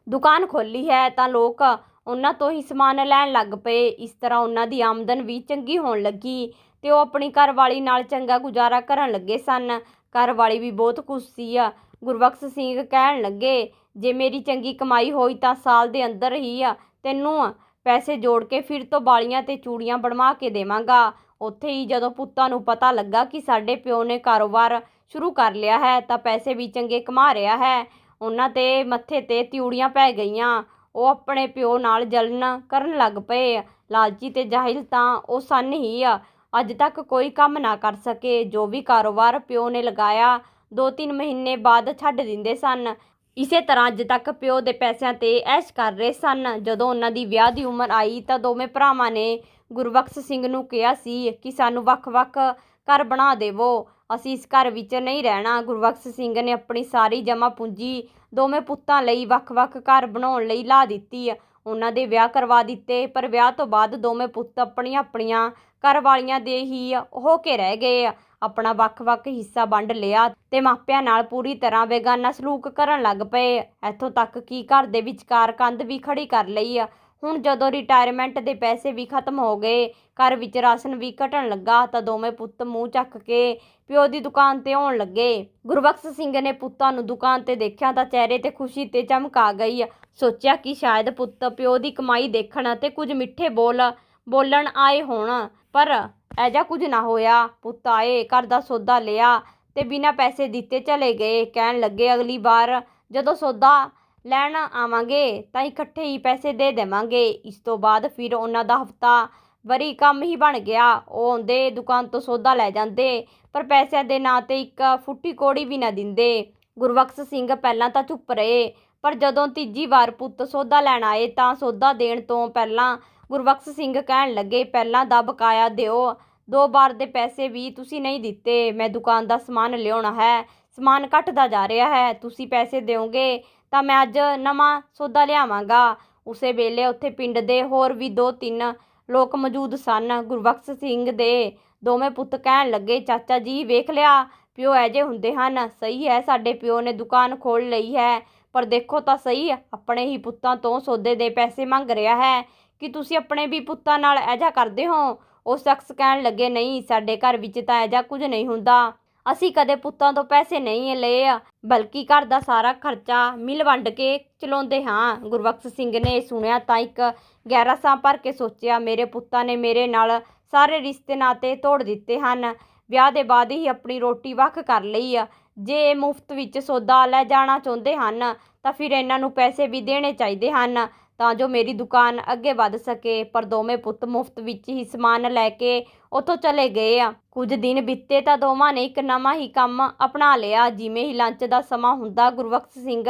ਦੁਕਾਨ ਖੋਲ੍ਹੀ ਹੈ ਤਾਂ ਲੋਕ ਉਹਨਾਂ ਤੋਂ ਹੀ ਸਮਾਨ ਲੈਣ ਲੱਗ ਪਏ। ਇਸ ਤਰ੍ਹਾਂ ਉਹਨਾਂ ਦੀ ਆਮਦਨ ਵੀ ਚੰਗੀ ਹੋਣ ਲੱਗੀ ਤੇ ਉਹ ਆਪਣੀ ਘਰਵਾਲੀ ਨਾਲ ਚੰਗਾ ਗੁਜ਼ਾਰਾ ਕਰਨ ਲੱਗੇ ਸਨ। ਘਰਵਾਲੀ ਵੀ ਬਹੁਤ ਖੁਸ਼ ਸੀ। ਆ ਗੁਰਬਖਸ਼ ਸਿੰਘ ਕਹਿਣ ਲੱਗੇ, ਜੇ ਮੇਰੀ ਚੰਗੀ ਕਮਾਈ ਹੋਈ ਤਾਂ ਸਾਲ ਦੇ ਅੰਦਰ ਹੀ ਆ ਤੈਨੂੰ ਪੈਸੇ ਜੋੜ ਕੇ ਫਿਰ ਤੋਂ ਬਾਲੀਆਂ ਤੇ ਚੂੜੀਆਂ ਬਣਵਾ ਕੇ ਦੇਵਾਂਗਾ। ਉੱਥੇ ਹੀ ਜਦੋਂ ਪੁੱਤਾਂ ਨੂੰ ਪਤਾ ਲੱਗਾ ਕਿ ਸਾਡੇ ਪਿਓ ਨੇ ਕਾਰੋਬਾਰ ਸ਼ੁਰੂ ਕਰ ਲਿਆ ਹੈ, ਤਾਂ ਪੈਸੇ ਵੀ ਚੰਗੇ ਕਮਾ ਰਿਹਾ ਹੈ। ਉਹਨਾਂ ਤੇ ਮੱਥੇ ਤੇ ਤਿਊੜੀਆਂ ਪੈ ਗਈਆਂ। ਉਹ ਆਪਣੇ ਪਿਓ ਨਾਲ ਜਲਨ ਕਰਨ ਲੱਗ ਪਏ। ਲਾਲਚੀ ਤੇ ਜਾਹਿਲ ਤਾਂ ਉਹ ਸਨ ਹੀ ਆ। ਅੱਜ ਤੱਕ ਕੋਈ ਕੰਮ ਨਾ ਕਰ ਸਕੇ। ਜੋ ਵੀ ਕਾਰੋਬਾਰ ਪਿਓ ਨੇ ਲਗਾਇਆ, ਦੋ ਤਿੰਨ ਮਹੀਨੇ ਬਾਅਦ ਛੱਡ ਦਿੰਦੇ ਸਨ। ਇਸੇ ਤਰ੍ਹਾਂ ਅੱਜ ਤੱਕ ਪਿਓ ਦੇ ਪੈਸਿਆਂ ਤੇ ਐਸ਼ ਕਰ ਰਹੇ ਸਨ। ਜਦੋਂ ਉਹਨਾਂ ਦੀ ਵਿਆਹ ਦੀ ਉਮਰ ਆਈ, ਤਾਂ ਦੋਵੇਂ ਭਰਾਵਾਂ ਨੇ ਗੁਰਬਖਸ਼ ਸਿੰਘ ਨੂੰ ਕਿਹਾ ਸੀ ਕਿ ਸਾਨੂੰ ਵੱਖ-ਵੱਖ ਘਰ ਬਣਾ ਦੇਵੋ। ਅਸੀਂ ਇਸ ਘਰ ਵਿੱਚ ਨਹੀਂ ਰਹਿਣਾ। ਗੁਰਬਖਸ਼ ਸਿੰਘ ਨੇ ਆਪਣੀ ਸਾਰੀ ਜਮ੍ਹਾਂ ਪੂੰਜੀ ਦੋਵੇਂ ਪੁੱਤਾਂ ਲਈ ਵੱਖ-ਵੱਖ ਘਰ ਬਣਾਉਣ ਲਈ ਲਾ ਦਿੱਤੀ। ਉਹਨਾਂ ਦੇ ਵਿਆਹ ਕਰਵਾ ਦਿੱਤੇ, ਪਰ ਵਿਆਹ ਤੋਂ ਬਾਅਦ ਦੋਵੇਂ ਪੁੱਤ ਆਪਣੀਆਂ ਆਪਣੀਆਂ ਘਰ ਵਾਲੀਆਂ ਦੇ ਹੀ ਹੋ ਕੇ ਰਹਿ ਗਏ। ਆਪਣਾ ਵੱਖ-ਵੱਖ ਹਿੱਸਾ ਵੰਡ ਲਿਆ ਤੇ ਮਾਪਿਆਂ ਨਾਲ ਪੂਰੀ ਤਰ੍ਹਾਂ ਬੇਗਾਨਾ ਸਲੂਕ ਕਰਨ ਲੱਗ ਪਏ। ਇੱਥੋਂ ਤੱਕ ਕਿ ਘਰ ਦੇ ਵਿਚਕਾਰ ਕੰਧ ਵੀ ਖੜੀ ਕਰ ਲਈ। ਆ ਹੁਣ ਜਦੋਂ ਰਿਟਾਇਰਮੈਂਟ ਦੇ ਪੈਸੇ ਵੀ ਖਤਮ ਹੋ ਗਏ, ਘਰ ਵਿੱਚ ਰਾਸ਼ਨ ਵੀ ਘਟਣ ਲੱਗਾ, ਤਾਂ ਦੋਵੇਂ ਪੁੱਤ ਮੂੰਹ ਚੱਕ ਕੇ ਪਿਓ ਦੀ ਦੁਕਾਨ ਤੇ ਆਉਣ ਲੱਗੇ। ਗੁਰਬਖਸ਼ ਸਿੰਘ ਨੇ ਪੁੱਤਾਂ ਨੂੰ ਦੁਕਾਨ ਤੇ ਦੇਖਿਆ ਤਾਂ ਚਿਹਰੇ ਤੇ ਖੁਸ਼ੀ ਤੇ ਚਮਕ ਆ ਗਈ। ਸੋਚਿਆ ਕਿ ਸ਼ਾਇਦ ਪੁੱਤ ਪਿਓ ਦੀ ਕਮਾਈ ਦੇਖਣ ਅਤੇ ਕੁਝ ਮਿੱਠੇ ਬੋਲ, ਬੋਲਣ ਆਏ ਹੋਣ, ਪਰ ਐਜਾ ਕੁਝ ਨਾ ਹੋਇਆ। ਪੁੱਤ ਆਏ, ਘਰ ਦਾ ਸੌਦਾ ਲਿਆ ਤੇ ਬਿਨਾਂ ਪੈਸੇ ਦਿੱਤੇ ਚਲੇ ਗਏ। ਕਹਿਣ ਲੱਗੇ, ਅਗਲੀ ਵਾਰ ਜਦੋਂ ਸੌਦਾ ਲੈਣ ਆਵਾਂਗੇ, ਤਾਂ ਇਕੱਠੇ ਹੀ ਪੈਸੇ ਦੇ ਦੇਵਾਂਗੇ। ਇਸ ਤੋਂ ਬਾਅਦ ਫਿਰ ਉਹਨਾਂ ਦਾ ਹਫਤਾ ਵਰੀ ਕੰਮ ਹੀ ਬਣ ਗਿਆ। ਉਹ ਆਉਂਦੇ, ਦੁਕਾਨ ਤੋਂ ਸੌਦਾ ਲੈ ਜਾਂਦੇ, ਪਰ ਪੈਸਿਆਂ ਦੇ ਨਾਂ ਤੇ ਇੱਕ ਫੁੱਟੀ ਕੋੜੀ ਵੀ ਨਾ ਦਿੰਦੇ। ਗੁਰਬਖਸ਼ ਸਿੰਘ ਪਹਿਲਾਂ ਤਾਂ ਚੁੱਪ ਰਹੇ, ਪਰ ਜਦੋਂ ਤੀਜੀ ਵਾਰ ਪੁੱਤ ਸੌਦਾ ਲੈਣ ਆਏ ਤਾਂ ਸੌਦਾ ਦੇਣ ਤੋਂ ਪਹਿਲਾਂ ਗੁਰਬਖਸ਼ ਸਿੰਘ ਕਹਿਣ ਲੱਗੇ, ਪਹਿਲਾਂ ਦਾ ਬਕਾਇਆ ਦਿਓ। ਦੋ ਵਾਰ ਦੇ ਪੈਸੇ ਵੀ ਤੁਸੀਂ ਨਹੀਂ ਦਿੱਤੇ। ਮੈਂ ਦੁਕਾਨ ਦਾ ਸਮਾਨ ਲਿਆਉਣਾ ਹੈ। ਸਮਾਨ ਘਟਦਾ ਜਾ ਰਿਹਾ ਹੈ। ਤੁਸੀਂ ਪੈਸੇ ਦਿਓਗੇ। ਤਾਂ ਮੈਂ ਅੱਜ ਨਵਾਂ ਸੌਦਾ ਲਿਆਵਾਂਗਾ। ਉਸੇ ਵੇਲੇ ਉੱਥੇ ਪਿੰਡ ਦੇ ਹੋਰ ਵੀ ਦੋ ਤਿੰਨ ਲੋਕ ਮੌਜੂਦ ਸਨ। ਗੁਰਬਖਸ਼ ਸਿੰਘ ਦੇ ਦੋਵੇਂ ਪੁੱਤ ਕਹਿਣ ਲੱਗੇ, ਚਾਚਾ ਜੀ, ਵੇਖ ਲਿਆ, ਪਿਓ ਐਜੇ ਹੁੰਦੇ ਹਨ। ਸਹੀ ਹੈ, ਸਾਡੇ ਪਿਓ ਨੇ ਦੁਕਾਨ ਖੋਲ ਲਈ ਹੈ, ਪਰ ਦੇਖੋ ਤਾਂ ਸਹੀ, ਆਪਣੇ ਹੀ ਪੁੱਤਾਂ ਤੋਂ ਸੌਦੇ ਦੇ ਪੈਸੇ ਮੰਗ ਰਿਹਾ ਹੈ। ਕਿ ਤੁਸੀਂ ਆਪਣੇ ਵੀ ਪੁੱਤਾਂ ਨਾਲ ਐਜਾ ਕਰਦੇ ਹੋ? ਉਹ ਸ਼ਖਸ ਕਹਿਣ ਲੱਗੇ, ਨਹੀਂ, ਸਾਡੇ ਘਰ ਵਿੱਚ ਤਾਂ ਐਜਾ ਕੁਝ ਨਹੀਂ ਹੁੰਦਾ। ਅਸੀਂ ਕਦੇ ਪੁੱਤਾਂ ਤੋਂ ਪੈਸੇ ਨਹੀਂ ਲਏ ਆ, ਬਲਕਿ ਘਰ ਦਾ ਸਾਰਾ ਖਰਚਾ ਮਿਲ ਵੰਡ ਕੇ ਚਲਾਉਂਦੇ ਹਾਂ। ਗੁਰਬਖਸ਼ ਸਿੰਘ ਨੇ ਸੁਣਿਆ ਤਾਂ ਇੱਕ ਗਹਿਰਾ ਸਾਹ ਭਰ ਕੇ ਸੋਚਿਆ, ਮੇਰੇ ਪੁੱਤਾਂ ਨੇ ਮੇਰੇ ਨਾਲ ਸਾਰੇ ਰਿਸ਼ਤੇ ਨਾਤੇ ਤੋੜ ਦਿੱਤੇ ਹਨ। ਵਿਆਹ ਦੇ ਬਾਅਦ ਹੀ ਆਪਣੀ ਰੋਟੀ ਵੱਖ ਕਰ ਲਈ ਆ। ਜੇ ਮੁਫਤ ਵਿੱਚ ਸੌਦਾ ਲੈ ਜਾਣਾ ਚਾਹੁੰਦੇ ਹਨ, ਤਾਂ ਫਿਰ ਇਹਨਾਂ ਨੂੰ ਪੈਸੇ ਵੀ ਦੇਣੇ ਚਾਹੀਦੇ ਹਨ। ਤਾਂ ਜੋ ਮੇਰੀ ਦੁਕਾਨ ਅੱਗੇ ਵੱਧ ਸਕੇ, ਪਰ ਦੋਵੇਂ ਪੁੱਤ ਮੁਫਤ ਵਿੱਚ ਹੀ ਸਮਾਨ ਲੈ ਕੇ ਉੱਥੋਂ ਚਲੇ ਗਏ ਆ। ਕੁਝ ਦਿਨ ਬੀਤੇ ਤਾਂ ਦੋਵਾਂ ਨੇ ਇੱਕ ਨਵਾਂ ਹੀ ਕੰਮ ਅਪਣਾ ਲਿਆ, ਜਿਵੇਂ ਹੀ ਲੰਚ ਦਾ ਸਮਾਂ ਹੁੰਦਾ ਗੁਰਬਖਸ਼ ਸਿੰਘ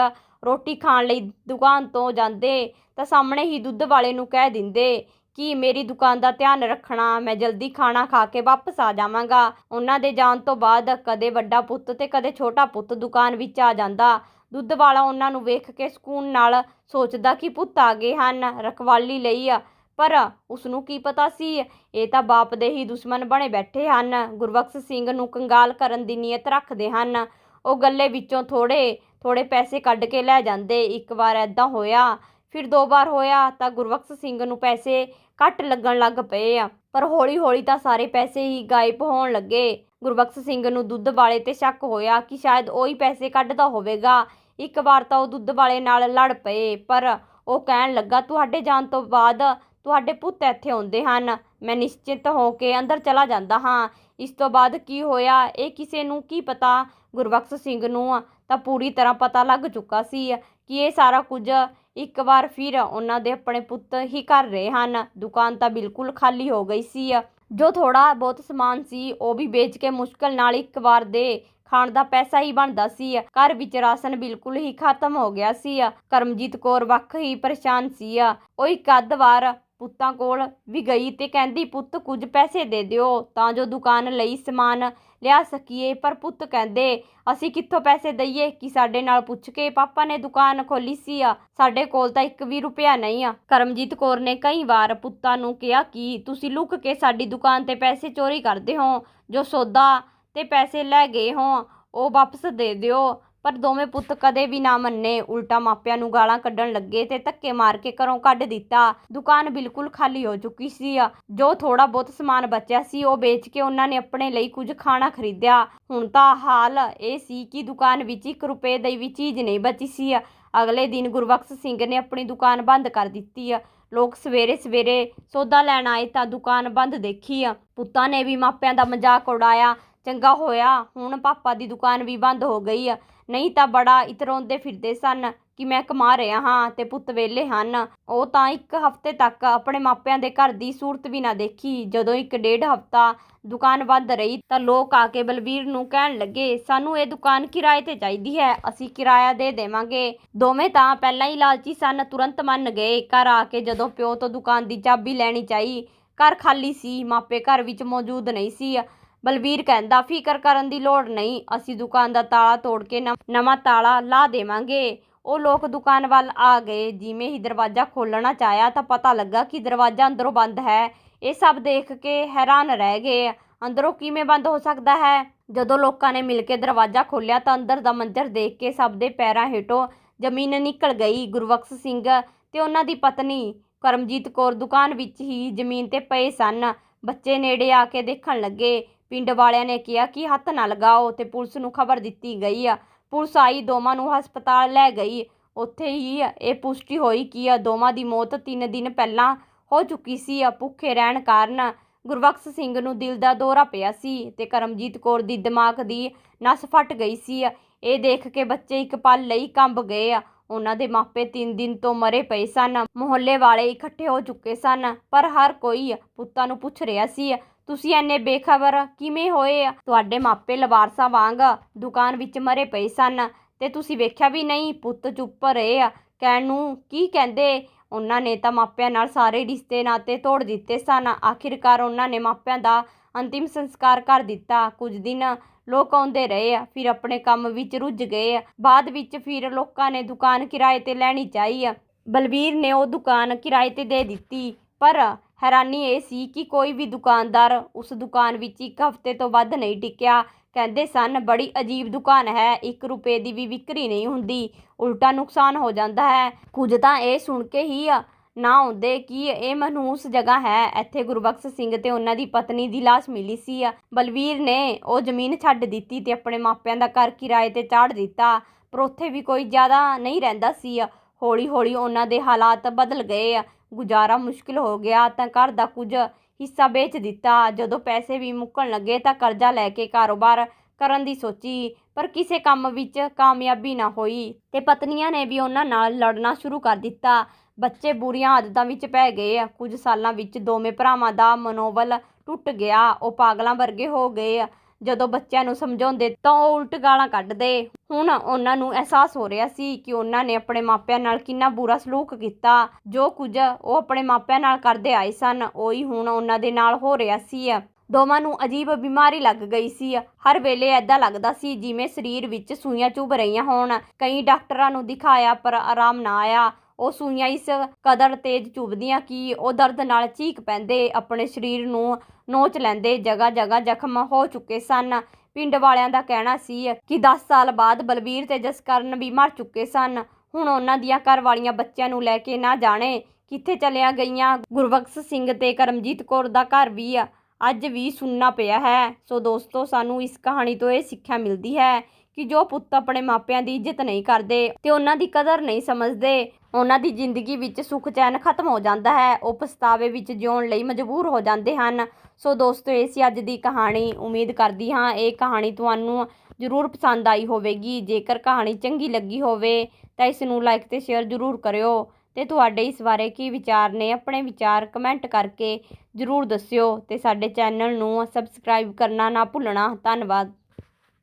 ਰੋਟੀ ਖਾਣ ਲਈ ਦੁਕਾਨ ਤੋਂ ਜਾਂਦੇ ਤਾਂ ਸਾਹਮਣੇ ਹੀ ਦੁੱਧ ਵਾਲੇ ਨੂੰ ਕਹਿ ਦਿੰਦੇ, ਕਿ ਮੇਰੀ ਦੁਕਾਨ ਦਾ ਧਿਆਨ ਰੱਖਣਾ? ਮੈਂ ਜਲਦੀ ਖਾਣਾ ਖਾ ਕੇ ਵਾਪਸ ਆ ਜਾਵਾਂਗਾ। ਉਹਨਾਂ ਦੇ ਜਾਣ ਤੋਂ ਬਾਅਦ ਕਦੇ ਵੱਡਾ ਪੁੱਤ ਤੇ ਕਦੇ ਛੋਟਾ ਪੁੱਤ ਦੁਕਾਨ ਵਿੱਚ ਆ ਜਾਂਦਾ। ਦੁੱਧ ਵਾਲਾ ਉਹਨਾਂ ਨੂੰ ਵੇਖ ਕੇ ਸਕੂਨ ਨਾਲ ਸੋਚਦਾ ਕਿ ਪੁੱਤ ਆ ਗਏ ਹਨ, ਰਖਵਾਲੀ ਲਈ ਆ। ਪਰ ਉਸ ਨੂੰ ਕੀ ਪਤਾ ਸੀ? ਇਹ ਤਾਂ ਬਾਪ ਦੇ ਹੀ ਦੁਸ਼ਮਣ ਬਣੇ ਬੈਠੇ ਹਨ। ਗੁਰਬਖਸ਼ ਸਿੰਘ ਨੂੰ ਕੰਗਾਲ ਕਰਨ ਦੀ ਨੀਅਤ ਰੱਖਦੇ ਹਨ। ਉਹ ਗੱਲੇ ਵਿੱਚੋਂ ਥੋੜੇ ਥੋੜੇ ਪੈਸੇ ਕੱਢ ਕੇ ਲੈ ਜਾਂਦੇ। ਇੱਕ ਵਾਰ ਐਦਾਂ ਹੋਇਆ, ਫਿਰ ਦੋ ਵਾਰ ਹੋਇਆ ਤਾਂ ਗੁਰਬਖਸ਼ ਸਿੰਘ ਨੂੰ ਪੈਸੇ ਘੱਟ ਲੱਗਣ ਲੱਗ ਪਏ ਆ। ਪਰ ਹੌਲੀ ਹੌਲੀ ਤਾਂ ਸਾਰੇ ਪੈਸੇ ਹੀ ਗਾਇਬ ਹੋਣ ਲੱਗੇ। ਗੁਰਬਖਸ਼ ਸਿੰਘ ਨੂੰ ਦੁੱਧ ਵਾਲੇ ਤੇ ਸ਼ੱਕ ਹੋਇਆ ਕਿ ਸ਼ਾਇਦ ਉਹੀ ਪੈਸੇ ਕੱਢਦਾ ਹੋਵੇਗਾ। ਇੱਕ ਵਾਰ ਤਾਂ ਉਹ ਦੁੱਧ ਵਾਲੇ ਨਾਲ ਲੜ ਪਏ, ਪਰ ਉਹ ਕਹਿਣ ਲੱਗਾ, ਤੁਹਾਡੇ ਜਾਣ ਤੋਂ ਬਾਅਦ ਤੁਹਾਡੇ ਪੁੱਤ ਇੱਥੇ ਆਉਂਦੇ ਹਨ। ਮੈਂ ਨਿਸ਼ਚਿਤ ਹੋ ਕੇ ਅੰਦਰ ਚਲਾ ਜਾਂਦਾ ਹਾਂ। ਇਸ ਤੋਂ ਬਾਅਦ ਕੀ ਹੋਇਆ, ਇਹ ਕਿਸੇ ਨੂੰ ਕੀ ਪਤਾ? ਗੁਰਬਖਸ਼ ਸਿੰਘ ਨੂੰ ਤਾਂ ਪੂਰੀ ਤਰ੍ਹਾਂ ਪਤਾ ਲੱਗ ਚੁੱਕਾ ਸੀ ਕਿ ਇਹ ਸਾਰਾ ਕੁਝ ਇੱਕ ਵਾਰ ਫਿਰ ਉਹਨਾਂ ਦੇ ਆਪਣੇ ਪੁੱਤ ਹੀ ਕਰ ਰਹੇ ਹਨ। ਦੁਕਾਨ ਤਾਂ ਬਿਲਕੁਲ ਖਾਲੀ ਹੋ ਗਈ ਸੀ। ਜੋ ਥੋੜਾ ਬਹੁਤ ਸਮਾਨ ਸੀ, ਉਹ ਵੀ ਵੇਚ ਕੇ ਮੁਸ਼ਕਲ ਨਾਲ ਇੱਕ ਵਾਰ ਦੇ ਖਾਣ ਦਾ ਪੈਸਾ ਹੀ ਬਣਦਾ ਸੀ। ਘਰ ਵਿੱਚ ਰਾਸ਼ਨ ਬਿਲਕੁਲ ਹੀ ਖਤਮ ਹੋ ਗਿਆ ਸੀ। ਕਰਮਜੀਤ ਕੌਰ ਵੱਖ ਹੀ ਪਰੇਸ਼ਾਨ ਸੀ। ਉਹ ਇੱਕ ਅੱਧ ਵਾਰ ਪੁੱਤਾਂ ਕੋਲ ਵੀ ਗਈ ਤੇ ਕਹਿੰਦੀ, ਪੁੱਤ, ਕੁਝ ਪੈਸੇ ਦੇ ਦਿਓ, ਤਾਂ ਜੋ ਦੁਕਾਨ ਲਈ ਸਮਾਨ ਲਿਆ ਸਕੀਏ। ਪਰ ਪੁੱਤ ਕਹਿੰਦੇ, ਅਸੀਂ ਕਿੱਥੋਂ ਪੈਸੇ ਦਈਏ? ਕਿ ਸਾਡੇ ਨਾਲ ਪੁੱਛ ਕੇ ਪਾਪਾ ਨੇ ਦੁਕਾਨ ਖੋਲੀ ਸੀ? ਆ ਸਾਡੇ ਕੋਲ ਤਾਂ ਇੱਕ ਵੀ ਰੁਪਿਆ ਨਹੀਂ। ਆ ਕਰਮਜੀਤ ਕੌਰ ਨੇ ਕਈ ਵਾਰ ਪੁੱਤਾਂ ਨੂੰ ਕਿਹਾ ਕਿ, ਤੁਸੀਂ ਲੁੱਕ ਕੇ ਸਾਡੀ ਦੁਕਾਨ ਤੇ ਪੈਸੇ ਚੋਰੀ ਕਰਦੇ ਹੋ, ਜੋ ਸੌਦਾ ਤੇ ਪੈਸੇ ਲੈ ਗਏ ਹੋ ਉਹ ਵਾਪਸ ਦੇ ਦਿਓ। ਪਰ ਦੋਵੇਂ ਪੁੱਤ ਕਦੇ ਵੀ ਨਾ ਮੰਨੇ। ਉਲਟਾ ਮਾਪਿਆਂ ਨੂੰ ਗਾਲਾਂ ਕੱਢਣ ਲੱਗੇ ਤੇ ਧੱਕੇ ਮਾਰ ਕੇ ਘਰੋਂ ਕੱਢ ਦਿੱਤਾ। ਦੁਕਾਨ ਬਿਲਕੁਲ ਖਾਲੀ ਹੋ ਚੁੱਕੀ ਸੀ। ਜੋ ਥੋੜਾ ਬਹੁਤ ਸਮਾਨ ਬਚਿਆ ਸੀ, ਉਹ ਵੇਚ ਕੇ ਉਹਨਾਂ ਨੇ ਆਪਣੇ ਲਈ ਕੁਝ ਖਾਣਾ ਖਰੀਦਿਆ। ਹੁਣ ਤਾਂ ਹਾਲ ਇਹ ਸੀ ਕਿ ਦੁਕਾਨ ਵਿੱਚ 1 ਰੁਪਏ ਦੀ ਵੀ ਚੀਜ਼ ਨਹੀਂ ਬਚੀ ਸੀ। ਅਗਲੇ ਦਿਨ ਗੁਰਬਖਸ਼ ਸਿੰਘ ਨੇ ਆਪਣੀ ਦੁਕਾਨ ਬੰਦ ਕਰ ਦਿੱਤੀ। ਲੋਕ ਸਵੇਰੇ ਸਵੇਰੇ ਸੌਦਾ ਲੈਣ ਆਏ ਤਾਂ ਦੁਕਾਨ ਬੰਦ ਦੇਖੀ। ਪੁੱਤਾਂ ਨੇ ਵੀ ਮਾਪਿਆਂ ਦਾ ਮਜ਼ਾਕ ਉਡਾਇਆ। ਚੰਗਾ ਹੋਇਆ, ਹੁਣ ਪਾਪਾ ਦੀ ਦੁਕਾਨ ਵੀ ਬੰਦ ਹੋ ਗਈ ਆ। ਨਹੀਂ ਤਾਂ ਬੜਾ ਇਤਰੋਂਦੇ ਫਿਰਦੇ ਸਨ ਕਿ ਮੈਂ ਕਮਾ ਰਿਹਾ ਹਾਂ ਤੇ ਪੁੱਤ ਵੇਲੇ ਹਨ। ਉਹ ਤਾਂ ਇੱਕ ਹਫ਼ਤੇ ਤੱਕ ਆਪਣੇ ਮਾਪਿਆਂ ਦੇ ਘਰ ਦੀ ਸੂਰਤ ਵੀ ਨਾ ਦੇਖੀ। ਜਦੋਂ ਇੱਕ ਡੇਢ ਹਫ਼ਤਾ ਦੁਕਾਨ ਬੰਦ ਰਹੀ ਤਾਂ ਲੋਕ ਆ ਕੇ ਬਲਵੀਰ ਨੂੰ ਕਹਿਣ ਲੱਗੇ, ਸਾਨੂੰ ਇਹ ਦੁਕਾਨ ਕਿਰਾਏ ਤੇ ਚਾਹੀਦੀ ਹੈ, ਅਸੀਂ ਕਿਰਾਇਆ ਦੇ ਦੇਵਾਂਗੇ। ਦੋਵੇਂ ਤਾਂ ਪਹਿਲਾਂ ਹੀ ਲਾਲਚੀ ਸਨ, ਤੁਰੰਤ ਮੰਨ ਗਏ। ਘਰ ਆ ਕੇ ਜਦੋਂ ਪਿਓ ਤੋਂ ਦੁਕਾਨ ਦੀ ਚਾਬੀ ਲੈਣੀ ਚਾਹੀ, ਘਰ ਖਾਲੀ ਸੀ, ਮਾਪੇ ਘਰ ਵਿੱਚ ਮੌਜੂਦ ਨਹੀਂ ਸੀ। ਬਲਵੀਰ ਕਹਿੰਦਾ, ਫਿਕਰ ਕਰਨ ਦੀ ਲੋੜ ਨਹੀਂ, ਅਸੀਂ ਦੁਕਾਨ ਦਾ ਤਾਲਾ ਤੋੜ ਕੇ ਨਵਾਂ ਤਾਲਾ ਲਾ ਦੇਵਾਂਗੇ। ਉਹ ਲੋਕ ਦੁਕਾਨ ਵੱਲ ਆ ਗਏ। ਜਿਵੇਂ ਹੀ ਦਰਵਾਜ਼ਾ ਖੋਲ੍ਹਣਾ ਚਾਹਿਆ ਤਾਂ ਪਤਾ ਲੱਗਾ ਕਿ ਦਰਵਾਜ਼ਾ ਅੰਦਰੋਂ ਬੰਦ ਹੈ। ਇਹ ਸਭ ਦੇਖ ਕੇ ਹੈਰਾਨ ਰਹਿ ਗਏ। ਅੰਦਰੋਂ ਕਿਵੇਂ ਬੰਦ ਹੋ ਸਕਦਾ ਹੈ? ਜਦੋਂ ਲੋਕਾਂ ਨੇ ਮਿਲ ਕੇ ਦਰਵਾਜ਼ਾ ਖੋਲ੍ਹਿਆ ਤਾਂ ਅੰਦਰ ਦਾ ਮੰਜ਼ਰ ਦੇਖ ਕੇ ਸਭ ਦੇ ਪੈਰਾਂ ਹੇਠੋਂ ਜ਼ਮੀਨ ਨਿਕਲ ਗਈ। ਗੁਰਬਖਸ਼ ਸਿੰਘ ਤੇ ਉਹਨਾਂ ਦੀ ਪਤਨੀ ਕਰਮਜੀਤ ਕੌਰ ਦੁਕਾਨ ਵਿੱਚ ਹੀ ਜ਼ਮੀਨ ਤੇ ਪਏ ਸਨ। ਬੱਚੇ ਨੇੜੇ ਆ ਕੇ ਦੇਖਣ ਲੱਗੇ। ਪਿੰਡ ਵਾਲਿਆਂ ਨੇ ਕਿਹਾ ਕਿ ਹੱਥ ਨਾ ਲਗਾਓ ਤੇ ਪੁਲਿਸ ਨੂੰ ਖਬਰ ਦਿੱਤੀ ਗਈ ਆ। ਪੁਲਿਸ ਆਈ, ਦੋਵਾਂ ਨੂੰ ਹਸਪਤਾਲ ਲੈ ਗਈ। ਉੱਥੇ ਹੀ ਇਹ ਪੁਸ਼ਟੀ ਹੋਈ ਕਿ ਦੋਵਾਂ ਦੀ ਮੌਤ 3 ਦਿਨ ਪਹਿਲਾਂ ਹੋ ਚੁੱਕੀ ਸੀ। ਆ ਭੁੱਖੇ ਰਹਿਣ ਕਾਰਨ ਗੁਰਬਖਸ਼ ਸਿੰਘ ਨੂੰ ਦਿਲ ਦਾ ਦੌਰਾ ਪਿਆ ਸੀ ਤੇ ਕਰਮਜੀਤ ਕੌਰ ਦੀ ਦਿਮਾਗ ਦੀ ਨਸ ਫਟ ਗਈ ਸੀ। ਇਹ ਦੇਖ ਕੇ ਬੱਚੇ ਇੱਕ ਪਲ ਲਈ ਕੰਬ ਗਏ। ਆ ਉਹਨਾਂ ਦੇ ਮਾਪੇ ਤਿੰਨ ਦਿਨ ਤੋਂ ਮਰੇ ਪਏ ਸਨ। ਮੁਹੱਲੇ ਵਾਲੇ ਇਕੱਠੇ ਹੋ ਚੁੱਕੇ ਸਨ, ਪਰ ਹਰ ਕੋਈ ਪੁੱਤਾਂ ਨੂੰ ਪੁੱਛ ਰਿਹਾ ਸੀ ਤੁਸੀਂ ਐਨੇ ਬੇਖਬਰ ਕਿਵੇਂ ਹੋਏ ਤੁਹਾਡੇ ਮਾਪੇ ਲਵਾਰਸਾਂ ਵਾਂਗ ਦੁਕਾਨ ਵਿੱਚ ਮਰੇ ਪਏ ਸਨ ਤੇ ਤੁਸੀਂ ਵੇਖਿਆ ਵੀ ਨਹੀਂ, ਪੁੱਤ ਚੁੱਪ ਰਹੇ ਆ। ਕਹਿਣ ਨੂੰ ਕੀ ਕਹਿੰਦੇ? ਉਹਨਾਂ ਨੇ ਤਾਂ ਮਾਪਿਆਂ ਨਾਲ ਸਾਰੇ ਰਿਸ਼ਤੇ ਨਾਤੇ ਤੋੜ ਦਿੱਤੇ ਸਨ। ਆਖਿਰਕਾਰ ਉਹਨਾਂ ਨੇ ਮਾਪਿਆਂ ਦਾ ਅੰਤਿਮ ਸੰਸਕਾਰ ਕਰ ਦਿੱਤਾ। ਕੁਝ ਦਿਨ ਲੋਕ ਆਉਂਦੇ ਰਹੇ ਆ, ਫਿਰ ਆਪਣੇ ਕੰਮ ਵਿੱਚ ਰੁੱਝ ਗਏ ਆ। ਬਾਅਦ ਵਿੱਚ ਫਿਰ ਲੋਕਾਂ ਨੇ ਦੁਕਾਨ ਕਿਰਾਏ ਤੇ ਲੈਣੀ ਚਾਹੀ ਆ। ਬਲਵੀਰ ਨੇ ਉਹ ਦੁਕਾਨ ਕਿਰਾਏ ਤੇ ਦੇ ਦਿੱਤੀ, ਪਰ ਹੈਰਾਨੀ ਇਹ ਸੀ ਕਿ ਕੋਈ ਵੀ ਦੁਕਾਨਦਾਰ ਉਸ ਦੁਕਾਨ ਵਿੱਚ ਇੱਕ ਹਫ਼ਤੇ ਤੋਂ ਵੱਧ ਨਹੀਂ ਟਿਕਿਆ। ਕਹਿੰਦੇ ਸਨ, ਬੜੀ ਅਜੀਬ ਦੁਕਾਨ ਹੈ 1 ਰੁਪਏ ਦੀ ਵੀ ਵਿਕਰੀ ਨਹੀਂ ਹੁੰਦੀ, ਉਲਟਾ ਨੁਕਸਾਨ ਹੋ ਜਾਂਦਾ ਹੈ। ਕੁਝ ਤਾਂ ਇਹ ਸੁਣ ਕੇ ਹੀ ਨਾ ਆਉਂਦੇ ਕਿ ਇਹ ਮਨਹੂਸ ਜਗ੍ਹਾ ਹੈ। ਇੱਥੇ ਗੁਰਬਖਸ਼ ਸਿੰਘ ਤੇ ਉਹਨਾਂ ਦੀ ਪਤਨੀ ਦੀ ਲਾਸ਼ ਮਿਲੀ ਸੀ। ਬਲਵੀਰ ਨੇ ਉਹ ਜ਼ਮੀਨ ਛੱਡ ਦਿੱਤੀ ਤੇ ਆਪਣੇ ਮਾਪਿਆਂ ਦਾ ਘਰ ਕਿਰਾਏ ਤੇ ਚਾੜ ਦਿੱਤਾ, ਪਰ ਉੱਥੇ ਵੀ ਕੋਈ ਜ਼ਿਆਦਾ ਨਹੀਂ ਰਹਿੰਦਾ ਸੀ। ਹੌਲੀ ਹੌਲੀ ਉਹਨਾਂ ਦੇ ਹਾਲਾਤ ਬਦਲ ਗਏ। ਗੁਜ਼ਾਰਾ ਮੁਸ਼ਕਿਲ ਹੋ ਗਿਆ ਤਾਂ ਘਰ ਦਾ ਕੁਝ ਹਿੱਸਾ ਵੇਚ ਦਿੱਤਾ। ਜਦੋਂ ਪੈਸੇ ਵੀ ਮੁੱਕਣ ਲੱਗੇ ਤਾਂ ਕਰਜ਼ਾ ਲੈ ਕੇ ਕਾਰੋਬਾਰ ਕਰਨ ਦੀ ਸੋਚੀ, ਪਰ ਕਿਸੇ ਕੰਮ ਵਿੱਚ ਕਾਮਯਾਬੀ ਨਾ ਹੋਈ ਤੇ ਪਤਨੀਆਂ ਨੇ ਵੀ ਉਹਨਾਂ ਨਾਲ ਲੜਨਾ ਸ਼ੁਰੂ ਕਰ ਦਿੱਤਾ। ਬੱਚੇ ਬੁਰੀਆਂ ਆਦਤਾਂ ਵਿੱਚ ਪੈ ਗਏ। ਆ ਕੁਝ ਸਾਲਾਂ ਵਿੱਚ ਦੋਵੇਂ ਭਰਾਵਾਂ ਦਾ ਮਨੋਬਲ ਟੁੱਟ ਗਿਆ। ਉਹ ਪਾਗਲਾਂ ਵਰਗੇ ਹੋ ਗਏ। ਆ ਜਦੋਂ ਬੱਚਿਆਂ ਨੂੰ ਸਮਝਾਉਂਦੇ ਤਾਂ ਉਹ ਉਲਟ ਗਾਲਾਂ ਕੱਢਦੇ। ਹੁਣ ਉਹਨਾਂ ਨੂੰ ਅਹਿਸਾਸ ਹੋ ਰਿਹਾ ਸੀ ਕਿ ਉਹਨਾਂ ਨੇ ਆਪਣੇ ਮਾਪਿਆਂ ਨਾਲ ਕਿੰਨਾ ਬੁਰਾ ਸਲੂਕ ਕੀਤਾ। ਜੋ ਕੁਝ ਉਹ ਆਪਣੇ ਮਾਪਿਆਂ ਨਾਲ ਕਰਦੇ ਆਏ ਸਨ, ਉਹੀ ਹੁਣ ਉਹਨਾਂ ਦੇ ਨਾਲ ਹੋ ਰਿਹਾ ਸੀ। ਦੋਵਾਂ ਨੂੰ ਅਜੀਬ ਬਿਮਾਰੀ ਲੱਗ ਗਈ ਸੀ। ਹਰ ਵੇਲੇ ਐਦਾਂ ਲੱਗਦਾ ਸੀ ਜਿਵੇਂ ਸਰੀਰ ਵਿੱਚ ਸੂਈਆਂ ਚੁਭ ਰਹੀਆਂ ਹੋਣ। ਕਈ ਡਾਕਟਰਾਂ ਨੂੰ ਦਿਖਾਇਆ ਪਰ ਆਰਾਮ ਨਾ ਆਇਆ। ਉਹ ਸੂਈਆਂ ਇਸ ਕਦਰ ਤੇਜ਼ ਚੁਭਦੀਆਂ ਕਿ ਉਹ ਦਰਦ ਨਾਲ ਚੀਕ ਪੈਂਦੇ, ਆਪਣੇ ਸਰੀਰ ਨੂੰ ਨੋਚ ਲੈਂਦੇ, ਜਗ੍ਹਾ ਜਗ੍ਹਾ ਜ਼ਖਮ ਹੋ ਚੁੱਕੇ ਸਨ। ਪਿੰਡ ਵਾਲਿਆਂ ਦਾ ਕਹਿਣਾ ਸੀ ਕਿ 10 ਸਾਲ ਬਾਅਦ ਬਲਬੀਰ ਤੇ ਜਸਕਰਨ ਵੀ ਮਰ ਚੁੱਕੇ ਸਨ। ਹੁਣ ਉਹਨਾਂ ਦੀਆਂ ਘਰ ਵਾਲੀਆਂ ਬੱਚਿਆਂ ਨੂੰ ਲੈ ਕੇ ਨਾ ਜਾਣੇ, ਕਿੱਥੇ ਚਲਿਆ ਗਈਆਂ? ਗੁਰਬਖਸ਼ ਸਿੰਘ ਤੇ ਕਰਮਜੀਤ ਕੌਰ ਦਾ ਘਰ ਵੀ ਅੱਜ ਵੀ ਸੁਣਨਾ ਪਿਆ ਹੈ। ਸੋ ਦੋਸਤੋ, ਸਾਨੂੰ ਇਸ ਕਹਾਣੀ ਤੋਂ ਇਹ ਸਿੱਖਿਆ ਮਿਲਦੀ ਹੈ ਕਿ ਜੋ ਪੁੱਤ ਆਪਣੇ ਮਾਪਿਆਂ ਦੀ ਇੱਜ਼ਤ ਨਹੀਂ ਕਰਦੇ ਤੇ ਉਹਨਾਂ ਦੀ ਕਦਰ ਨਹੀਂ ਸਮਝਦੇ, ਉਹਨਾਂ ਦੀ ਜ਼ਿੰਦਗੀ ਵਿੱਚ ਸੁੱਖ ਚੈਨ ਖਤਮ ਹੋ ਜਾਂਦਾ ਹੈ, ਉਹ ਪਛਤਾਵੇ ਵਿੱਚ ਜਿਉਣ ਲਈ ਮਜਬੂਰ ਹੋ ਜਾਂਦੇ ਹਨ। ਸੋ ਦੋਸਤੋ, ਇਹ ਸੀ ਅੱਜ ਦੀ ਕਹਾਣੀ। ਉਮੀਦ ਕਰਦੀ ਹਾਂ ਇਹ ਕਹਾਣੀ ਤੁਹਾਨੂੰ ਜ਼ਰੂਰ ਪਸੰਦ ਆਈ ਹੋਵੇਗੀ। ਜੇਕਰ ਕਹਾਣੀ ਚੰਗੀ ਲੱਗੀ ਹੋਵੇ ਤਾਂ ਇਸ ਨੂੰ ਲਾਈਕ ਤੇ ਸ਼ੇਅਰ ਜ਼ਰੂਰ ਕਰਿਓ ਤੇ ਤੁਹਾਡੇ ਇਸ ਬਾਰੇ ਕੀ ਵਿਚਾਰ ਨੇ, ਆਪਣੇ ਵਿਚਾਰ ਕਮੈਂਟ ਕਰਕੇ ਜ਼ਰੂਰ ਦੱਸਿਓ ਤੇ ਸਾਡੇ ਚੈਨਲ ਨੂੰ ਸਬਸਕ੍ਰਾਈਬ ਕਰਨਾ ਨਾ ਭੁੱਲਣਾ। ਧੰਨਵਾਦ।